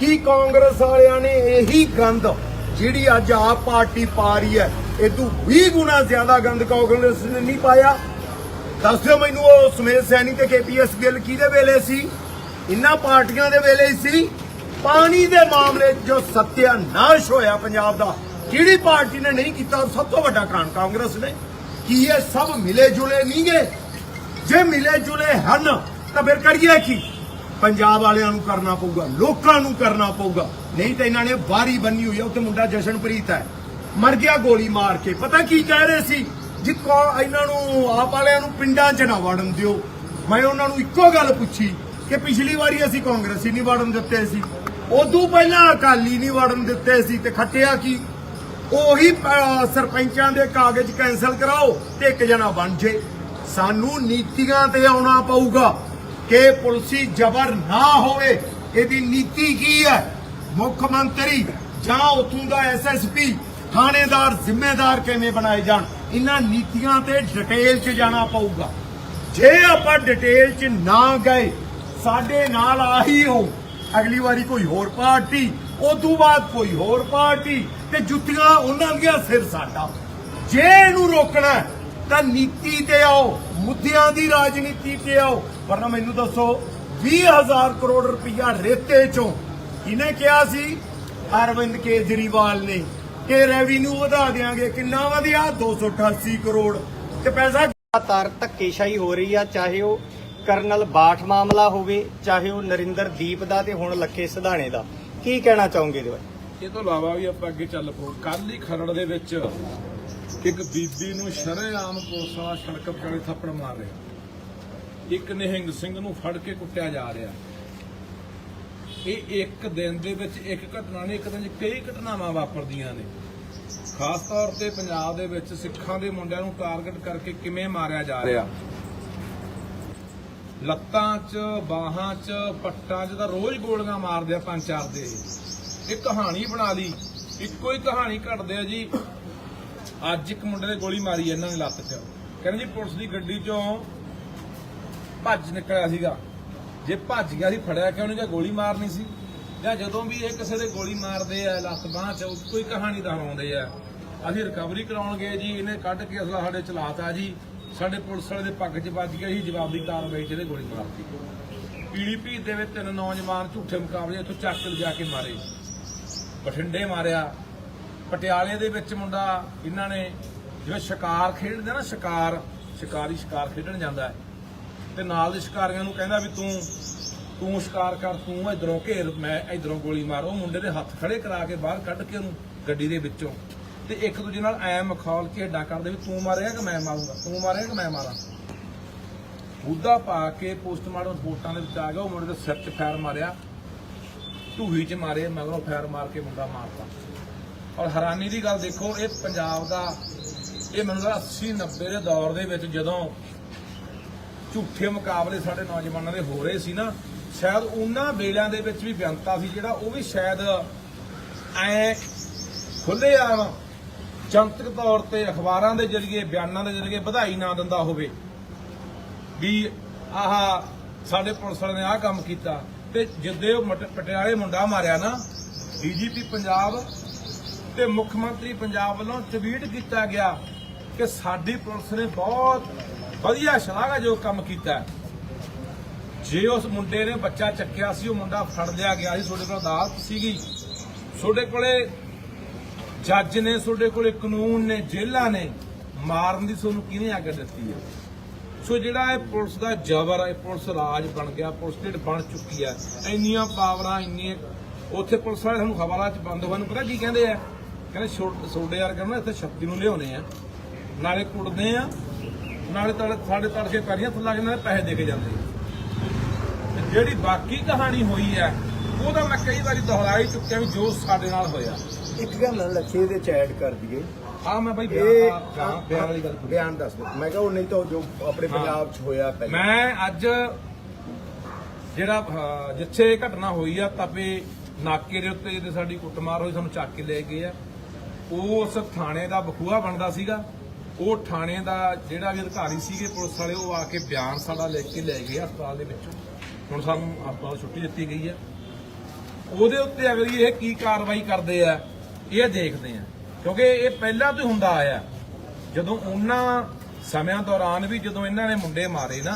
S2: ਕੀ ਕਾਂਗਰਸ ਵਾਲਿਆਂ ਨੇ ਇਹੀ ਗੰਦ ਜਿਹੜੀ ਅੱਜ ਆਪ ਪਾਰਟੀ ਪਾ ਰਹੀ ਹੈ, ਇਹ ਤੋਂ 20 ਗੁਣਾ ਜ਼ਿਆਦਾ ਗੰਦ ਕਾਂਗਰਸ ਨੇ ਨਹੀਂ ਪਾਇਆ। ਦੱਸ ਦਿਓ ਮੈਨੂੰ ਉਹ ਸੁਮੇਧ ਸੈਣੀ ਤੇ ਕੇਪੀਐਸ ਗਿੱਲ ਕਿਹਦੇ ਵੇਲੇ ਸੀ? ਇਨ੍ਹਾਂ ਪਾਰਟੀਆਂ ਦੇ ਵੇਲੇ ਹੀ ਸੀ। ਪਾਣੀ ਦੇ ਮਾਮਲੇ 'ਚ ਜੋ ਸੱਤਿਆਨਾਸ਼ ਹੋਇਆ ਪੰਜਾਬ ਦਾ, ਕਿਹੜੀ ਪਾਰਟੀ ਨੇ ਨਹੀਂ ਕੀਤਾ ਸਭ ਤੋਂ ਵੱਡਾ ਕਾਰਨ ਕਾਂਗਰਸ ਨੇ। ਕੀ ਇਹ ਸਭ ਮਿਲੇ ਜੁਲੇ ਨਹੀਂ ਗਏ ਜੇ ਮਿਲੇ ਜੁਲੇ ਹਨ, ਤਾਂ ਫਿਰ ਕਰੀਏ ਕੀ? ਪੰਜਾਬ ਵਾਲਿਆਂ ਨੂੰ ਕਰਨਾ ਪਊਗਾ, ਲੋਕਾਂ ਨੂੰ ਕਰਨਾ ਪਊਗਾ। ਨਹੀਂ ਤਾਂ ਇਹਨਾਂ ਨੇ ਵਾਰੀ ਬੰਨੀ ਹੋਈ ਹੈ ਉੱਥੇ ਮੁੰਡਾ ਜਸ਼ਨਪ੍ਰੀਤ ਹੈ। ਮਰ ਗਿਆ ਗੋਲੀ ਮਾਰ ਕੇ। ਪਤਾ ਕੀ ਕਹਿ ਰਹੇ ਸੀ? ਜੀ ਕੋ ਇਹਨਾਂ ਨੂੰ, ਆਪ ਵਾਲਿਆਂ ਨੂੰ ਪਿੰਡਾਂ 'ਚ ਨਾ ਵੜਨ ਦਿਓ। ਮੈਂ ਉਹਨਾਂ ਨੂੰ ਇੱਕੋ ਗੱਲ ਪੁੱਛੀ ਕਿ ਪਿਛਲੀ ਵਾਰੀ ਅਸੀਂ ਕਾਂਗਰਸੀ ਨਹੀਂ ਵੜਨ ਦਿੱਤੇ ਸੀ। ਉਦੋਂ ਪਹਿਲਾਂ ਅਕਾਲੀ ਨਹੀਂ ਵੜਨ ਦਿੱਤੇ ਸੀ ਤੇ ਖੱਟਿਆ ਕੀ? ਉਹੀ ਸਰਪੰਚਾਂ ਦੇ ਕਾਗਜ਼ ਕੈਨਸਲ ਕਰਾਓ ਤੇ ਇੱਕ ਜਣਾ ਬਣ ਜੇ। ਸਾਨੂੰ ਨੀਤੀਆਂ ਤੇ ਆਉਣਾ ਪਊਗਾ। ਕਿ ਪੁਲਸੀ ਜ਼ਬਰ ਨਾ ਹੋਵੇ, ਇਹਦੀ ਨੀਤੀ ਕੀ ਹੈ? ਮੁੱਖ ਮੰਤਰੀ ਜਾਂ ਉਥੋਂ ਦਾ ਐਸਐਸਪੀ ਥਾਣੇਦਾਰ ਜ਼ਿੰਮੇਦਾਰ ਕਿਵੇਂ ਬਣਾਏ ਜਾਣ? ਇਹਨਾਂ ਨੀਤੀਆਂ ਤੇ ਡਿਟੇਲ 'ਚ ਜਾਣਾ ਪਊਗਾ। ਜੇ ਆਪਾਂ ਡਿਟੇਲ 'ਚ ਨਾ ਗਏ, ਸਾਡੇ ਨਾਲ ਆਹੀ ਹੋ। ਅਗਲੀ ਵਾਰੀ ਕੋਈ ਹੋਰ ਪਾਰਟੀ, ਉਦੋਂ ਬਾਅਦ ਕੋਈ ਹੋਰ ਪਾਰਟੀ ਤੇ ਜੁੱਤੀਆਂ ਉਹਨਾਂ ਦੀਆਂ ਸਿਰ ਸਾਡਾ। ਜੇ ਇਹਨੂੰ ਰੋਕਣਾ ਤਾਂ ਨੀਤੀ ਤੇ ਆਓ ਮੁੱਦਿਆਂ ਦੀ ਰਾਜਨੀਤੀ ਤੇ ਆਓ। ਵਰਨਾ ਮੈਨੂੰ ਦੱਸੋ 20000 ਕਰੋੜ ਰੁਪਇਆ ਰੇਤੇ ਚੋਂ ਇਹਨੇ ਕਿਹਾ ਸੀ? ਅਰਵਿੰਦ ਕੇਜਰੀਵਾਲ ਨੇ। ਕਿ ਰੈਵਨਿਊ ਵਧਾ ਦੇਾਂਗੇ ਕਿੰਨਾ ਵਧਿਆ? 288 ਕਰੋੜ। ਤੇ ਪੈਸਾ
S3: ਲਗਾਤਾਰ ਧੱਕੇਸ਼ਾਹੀ ਹੋ ਰਹੀ ਆ ਚਾਹੇ ਉਹ ਕਰਨਲ ਬਾਠ ਮਾਮਲਾ ਹੋਵੇ ਚਾਹੇ ਉਹ ਨਰਿੰਦਰ ਦੀਪ ਦਾ ਤੇ ਹੁਣ ਲੱਖੇ ਸਿਧਾਣੇ ਦਾ। ਕੀ ਕਹਿਣਾ ਚਾਹੋਗੇ ਇਹਦੇ ਬਾਰੇ?
S1: ਇਹ ਤੋਂ ਇਲਾਵਾ ਵੀ ਆਪਾਂ ਅੱਗੇ ਚੱਲ ਪੋ ਕੱਲ ਹੀ ਖਰੜ ਦੇ ਵਿੱਚ ਇੱਕ ਬੀਬੀ ਨੂੰ ਸ਼ਰੇਆਮ ਪੁਲਿਸ ਵਾਲਾ ਸੜਕ ਪਟਾਲੇ ਥੱਪੜ ਮਾਰ ਰਿਹਾ। ਇੱਕ ਨਿਹੰਗ ਸਿੰਘ ਨੂੰ ਫੜ ਕੇ ਕੁੱਟਿਆ ਜਾ ਰਿਹਾ। ਇਹ ਇੱਕ ਦਿਨ ਦੇ ਵਿੱਚ ਇੱਕ ਘਟਨਾ ਨਹੀਂ, ਇੱਕ ਦਿਨ 'ਚ ਕਈ ਘਟਨਾਵਾਂ ਵਾਪਰਦੀਆਂ ਨੇ। ਖਾਸ ਤੌਰ ਤੇ ਪੰਜਾਬ ਦੇ ਵਿੱਚ ਸਿੱਖਾਂ ਦੇ ਮੁੰਡਿਆਂ ਨੂੰ ਟਾਰਗੇਟ ਕਰਕੇ ਕਿਵੇਂ ਮਾਰਿਆ ਜਾ ਰਿਹਾ। ਲੱਤਾਂ 'ਚ, ਬਾਹਾਂ 'ਚ, ਪੱਟਾਂ 'ਚ ਤਾਂ ਰੋਜ਼ ਗੋਲੀਆਂ ਮਾਰਦੇ ਆ ਪੰਜ ਚਾਰ ਦੇ। ਇਹ ਕਹਾਣੀ ਬਣਾ ਲਈ। ਇੱਕੋ ਹੀ ਕਹਾਣੀ ਘਟਦੇ ਆ ਜੀ। ਅੱਜ ਇੱਕ ਮੁੰਡੇ ਨੇ ਗੋਲੀ ਮਾਰੀ ਇਹਨਾਂ ਨੇ ਲੱਤ 'ਚ। ਕਹਿੰਦੇ ਜੀ ਪੁਲਿਸ ਦੀ ਗੱਡੀ 'ਚੋਂ ਭੱਜ ਨਿਕਲਿਆ ਸੀਗਾ। ਜੇ ਭੱਜ ਗਿਆ ਸੀ, ਫੜਿਆ ਕਿਉਂ ਨਹੀਂ ਜਾਂ ਗੋਲੀ ਮਾਰਨੀ ਸੀ? ਜਾਂ ਜਦੋਂ ਵੀ ਇਹ ਕਿਸੇ ਦੇ ਗੋਲੀ ਮਾਰਦੇ ਆ, ਲੱਤ ਬਾਂਹ 'ਚ ਕੋਈ ਕਹਾਣੀ ਦੁਹਰਾਉਂਦੇ ਆ। ਅਸੀਂ ਰਿਕਵਰੀ ਕਰਾਉਣ ਗਏ ਜੀ, ਇਹਨੇ ਕੱਢ ਕੇ ਅਸਲਾ ਸਾਡੇ ਚਲਾਤਾ ਜੀ। ਸਾਡੇ ਪੁਲਿਸ ਵਾਲੇ ਦੇ ਪੱਗ 'ਚ ਵੱਜ ਗਿਆ ਸੀ ਜਵਾਬੀ ਕਾਰਵਾਈ 'ਚ ਇਹਦੇ ਗੋਲੀ ਮਾਰਤੀ। ਪੀੜੀਪੀ ਦੇ ਵਿੱਚ ਤਿੰਨ ਨੌਜਵਾਨ ਝੂਠੇ ਮੁਕਾਬਲੇ ਇੱਥੋਂ ਚੱਕ ਕੇ ਲਿਜਾ ਕੇ ਮਾਰੇ। ਬਠਿੰਡੇ ਮਾਰਿਆ। ਪਟਿਆਲੇ ਦੇ ਵਿੱਚ ਮੁੰਡਾ, ਇਹਨਾਂ ਨੇ ਜਿਵੇਂ ਸ਼ਿਕਾਰ ਖੇਡਦੇ ਨਾ, ਸ਼ਿਕਾਰ, ਸ਼ਿਕਾਰੀ ਸ਼ਿਕਾਰ ਖੇਡਣ ਜਾਂਦਾ ਹੈ। ਤੇ ਨਾਲ ਦੇ ਸ਼ਿਕਾਰੀਆਂ ਨੂੰ ਕਹਿੰਦਾ ਵੀ ਤੂੰ ਤੂੰ ਸ਼ਿਕਾਰ ਕਰ, ਤੂੰ ਇਧਰੋਂ ਘੇਰ, ਮੈਂ ਇਧਰੋਂ ਗੋਲੀ ਮਾਰ ਉਹ ਮੁੰਡੇ ਦੇ ਹੱਥ ਖੜੇ ਕਰਾ ਕੇ ਬਾਹਰ ਕੱਢ ਕੇ ਉਹਨੂੰ ਗੱਡੀ ਦੇ ਵਿੱਚੋਂ। ਤੇ ਇੱਕ ਦੂਜੇ ਨਾਲ ਐ ਮਖੌਲ ਕੇ ਖੇਡਾਂ ਕਰਦੇ ਵੀ ਤੂੰ ਮਾਰੇਗਾ ਕਿ ਮੈਂ ਮਾਰੂੰਗਾ, ਤੂੰ ਮਾਰੇਗਾ ਕਿ ਮੈਂ ਮਾਰਾਂ। ਮੁੱਦਾ ਪਾ ਕੇ ਪੋਸਟਮਾਰਟਮ ਰਿਪੋਰਟਾਂ ਦੇ ਵਿੱਚ ਆ ਗਿਆ, ਉਹ ਮੁੰਡੇ ਦੇ ਸਿਰ 'ਚ ਫੈਰ ਮਾਰਿਆ, ਢੂਹੀ 'ਚ ਮਾਰੇ, ਮਗਰੋਂ ਫੈਰ ਮਾਰ ਕੇ ਮੁੰਡਾ ਮਾਰਤਾ। ਔਰ ਹੈਰਾਨੀ ਦੀ ਗੱਲ ਦੇਖੋ, ਇਹ ਪੰਜਾਬ ਦਾ, ਇਹ ਮੈਨੂੰ ਲੱਗਦਾ 80 90 ਦੇ ਦੌਰ ਦੇ ਵਿੱਚ ਜਦੋਂ ਝੂਠੇ ਮੁਕਾਬਲੇ ਸਾਡੇ ਨੌਜਵਾਨਾਂ ਦੇ ਹੋ ਰਹੇ ਸੀ ਨਾ, ਸ਼ਾਇਦ ਉਹਨਾਂ ਵੇਲਿਆਂ ਦੇ ਵਿੱਚ ਵੀ ਬੇਅੰਤਾ ਸੀ ਜਿਹੜਾ ਉਹ ਵੀ ਸ਼ਾਇਦ ਐ ਖੁੱਲੇ ਆਮ ਜਨਤਕ ਤੌਰ ਤੇ ਅਖਬਾਰਾਂ ਦੇ ਜ਼ਰੀਏ, ਬਿਆਨਾਂ ਦੇ ਜ਼ਰੀਏ ਵਧਾਈ ਨਾ ਦਿੰਦਾ ਹੋਵੇ ਵੀ ਆਹ ਸਾਡੇ ਪੁਲਿਸ ਵਾਲਿਆਂ ਨੇ ਆਹ ਕੰਮ ਕੀਤਾ ਤੇ ਜਿੱਦੇ ਉਹ ਮਟ- ਪਟਿਆਲੇ ਮੁੰਡਾ ਮਾਰਿਆ ਨਾ, ਡੀਜੀਪੀ ਪੰਜਾਬ ਤੇ ਮੁੱਖ ਮੰਤਰੀ ਪੰਜਾਬ ਵੱਲੋਂ ਟਵੀਟ ਕੀਤਾ ਗਿਆ ਕਿ ਸਾਡੀ ਪੁਲਿਸ ਨੇ ਬਹੁਤ ਵਧੀਆ ਸ਼ਲਾਘਾਯੋਗ ਕੰਮ ਕੀਤਾ। ਜੇ ਉਸ ਮੁੰਡੇ ਨੇ ਬੱਚਾ ਚੱਕਿਆ ਸੀ, ਉਹ ਮੁੰਡਾ ਫੜ ਲਿਆ ਗਿਆ ਸੀ, ਤੁਹਾਡੇ ਕੋਲ ਅਦਾਲਤ ਸੀਗੀ। ਤੁਹਾਡੇ ਕੋਲੇ ਜੱਜ ਨੇ, ਤੁਹਾਡੇ ਕੋਲੇ ਕਾਨੂੰਨ ਨੇ, ਜੇਲ੍ਹਾਂ ਨੇ, ਮਾਰਨ ਦੀ ਤੁਹਾਨੂੰ ਕਿਹਨੇ ਆਗਿਆ ਦਿੱਤੀ ਹੈ? ਸੋ ਜਿਹੜਾ ਇਹ ਪੁਲਿਸ ਦਾ ਜ਼ਬਰ ਹੈ, ਇਹ ਪੁਲਿਸ ਰਾਜ ਬਣ ਗਿਆ, ਪੁਲਿਸ ਸਟੇਟ ਬਣ ਚੁੱਕੀ ਹੈ। ਇੰਨੀਆਂ ਪਾਵਰਾਂ, ਇੰਨੀਆਂ ਉੱਥੇ ਪੁਲਿਸ ਵਾਲੇ ਸਾਨੂੰ ਖਬਰਾਂ 'ਚ ਬੰਦ ਹੋਣ ਪਤਾ ਕੀ ਕਹਿੰਦੇ ਆ? ਕਹਿੰਦੇ ਛੋਟ- ਛੋਡੇ ਯਾਰ ਕਹਿੰਦੇ ਇੱਥੇ ਸ਼ਕਤੀ ਨੂੰ ਲਿਆਉਣੇ ਆ ਨਾਲੇ ਕੁੱਟਦੇ ਆ ਨਾਲੇ ਤੜ ਸਾਡੇ ਤੜਕੇ ਪੈਰੀਆਂ ਥੱਲੇ ਜਾਂਦੇ ਪੈਸੇ ਦੇ ਕੇ ਜਾਂਦੇ। ਤੇ ਜਿਹੜੀ ਬਾਕੀ ਕਹਾਣੀ ਹੋਈ ਹੈ ਉਹਦਾ ਮੈਂ ਕਈ ਵਾਰੀ ਦੁਹਰਾਈ ਚੁੱਕਿਆ ਵੀ ਜੋ ਸਾਡੇ ਨਾਲ ਹੋਇਆ
S2: ਇੱਕ ਗੱਲ ਲੱਖੇ ਦੇ ਚ ਐਡ ਕਰ ਦਈਏ
S1: ਆ ਮੈਂ ਬਾਈ ਬਿਆਨ ਬਿਆਨ ਵਾਲੀ ਗੱਲ।
S2: ਬਿਆਨ ਦੱਸ ਦਿਓ ਮੈਂ ਕਿਹਾ ਉਹ ਨਹੀਂ ਤਾਂ ਜੋ ਆਪਣੇ
S1: ਹਾਂ।
S2: ਪੰਜਾਬ ਚ ਹੋਇਆ ਪਹਿਲਾਂ
S1: ਮੈਂ ਅੱਜ ਜਿਹੜਾ ਜਿੱਥੇ ਘਟਨਾ ਹੋਈ ਆ ਤਪੇ ਨਾਕੇ ਦੇ ਉੱਤੇ ਜਿਹਦੇ ਸਾਡੀ ਕੁੱਟਮਾਰ ਹੋਈ ਸਾਨੂੰ ਚੱਕ ਕੇ ਲੈ ਗਏ ਆ ਉਸ ਥਾਣੇ ਦਾ ਬਖੂਆ ਬਣਦਾ ਸੀਗਾ। ਉਹ ਥਾਣੇ ਦਾ ਜਿਹੜਾ ਵੀ ਅਧਿਕਾਰੀ ਸੀਗੇ ਪੁਲਿਸ ਵਾਲੇ, ਉਹ ਆ ਕੇ ਬਿਆਨ ਸਾਡਾ ਲੈ ਕੇ ਲੈ ਗਏ ਹਸਪਤਾਲ ਦੇ ਵਿੱਚੋਂ। ਹੁਣ ਸਾਨੂੰ ਹਸਪਤਾਲ ਛੁੱਟੀ ਦਿੱਤੀ ਗਈ ਹੈ। ਉਹਦੇ ਉੱਤੇ ਅਗਲੀ ਇਹ ਕੀ ਕਾਰਵਾਈ ਕਰਦੇ ਆ, ਇਹ ਦੇਖਦੇ ਆ। ਕਿਉਂਕਿ ਇਹ ਪਹਿਲਾਂ ਤੋਂ ਹੁੰਦਾ ਆਇਆ। ਜਦੋਂ ਉਹਨਾਂ ਸਮਿਆਂ ਦੌਰਾਨ ਵੀ ਜਦੋਂ ਇਹਨਾਂ ਨੇ ਮੁੰਡੇ ਮਾਰੇ ਨਾ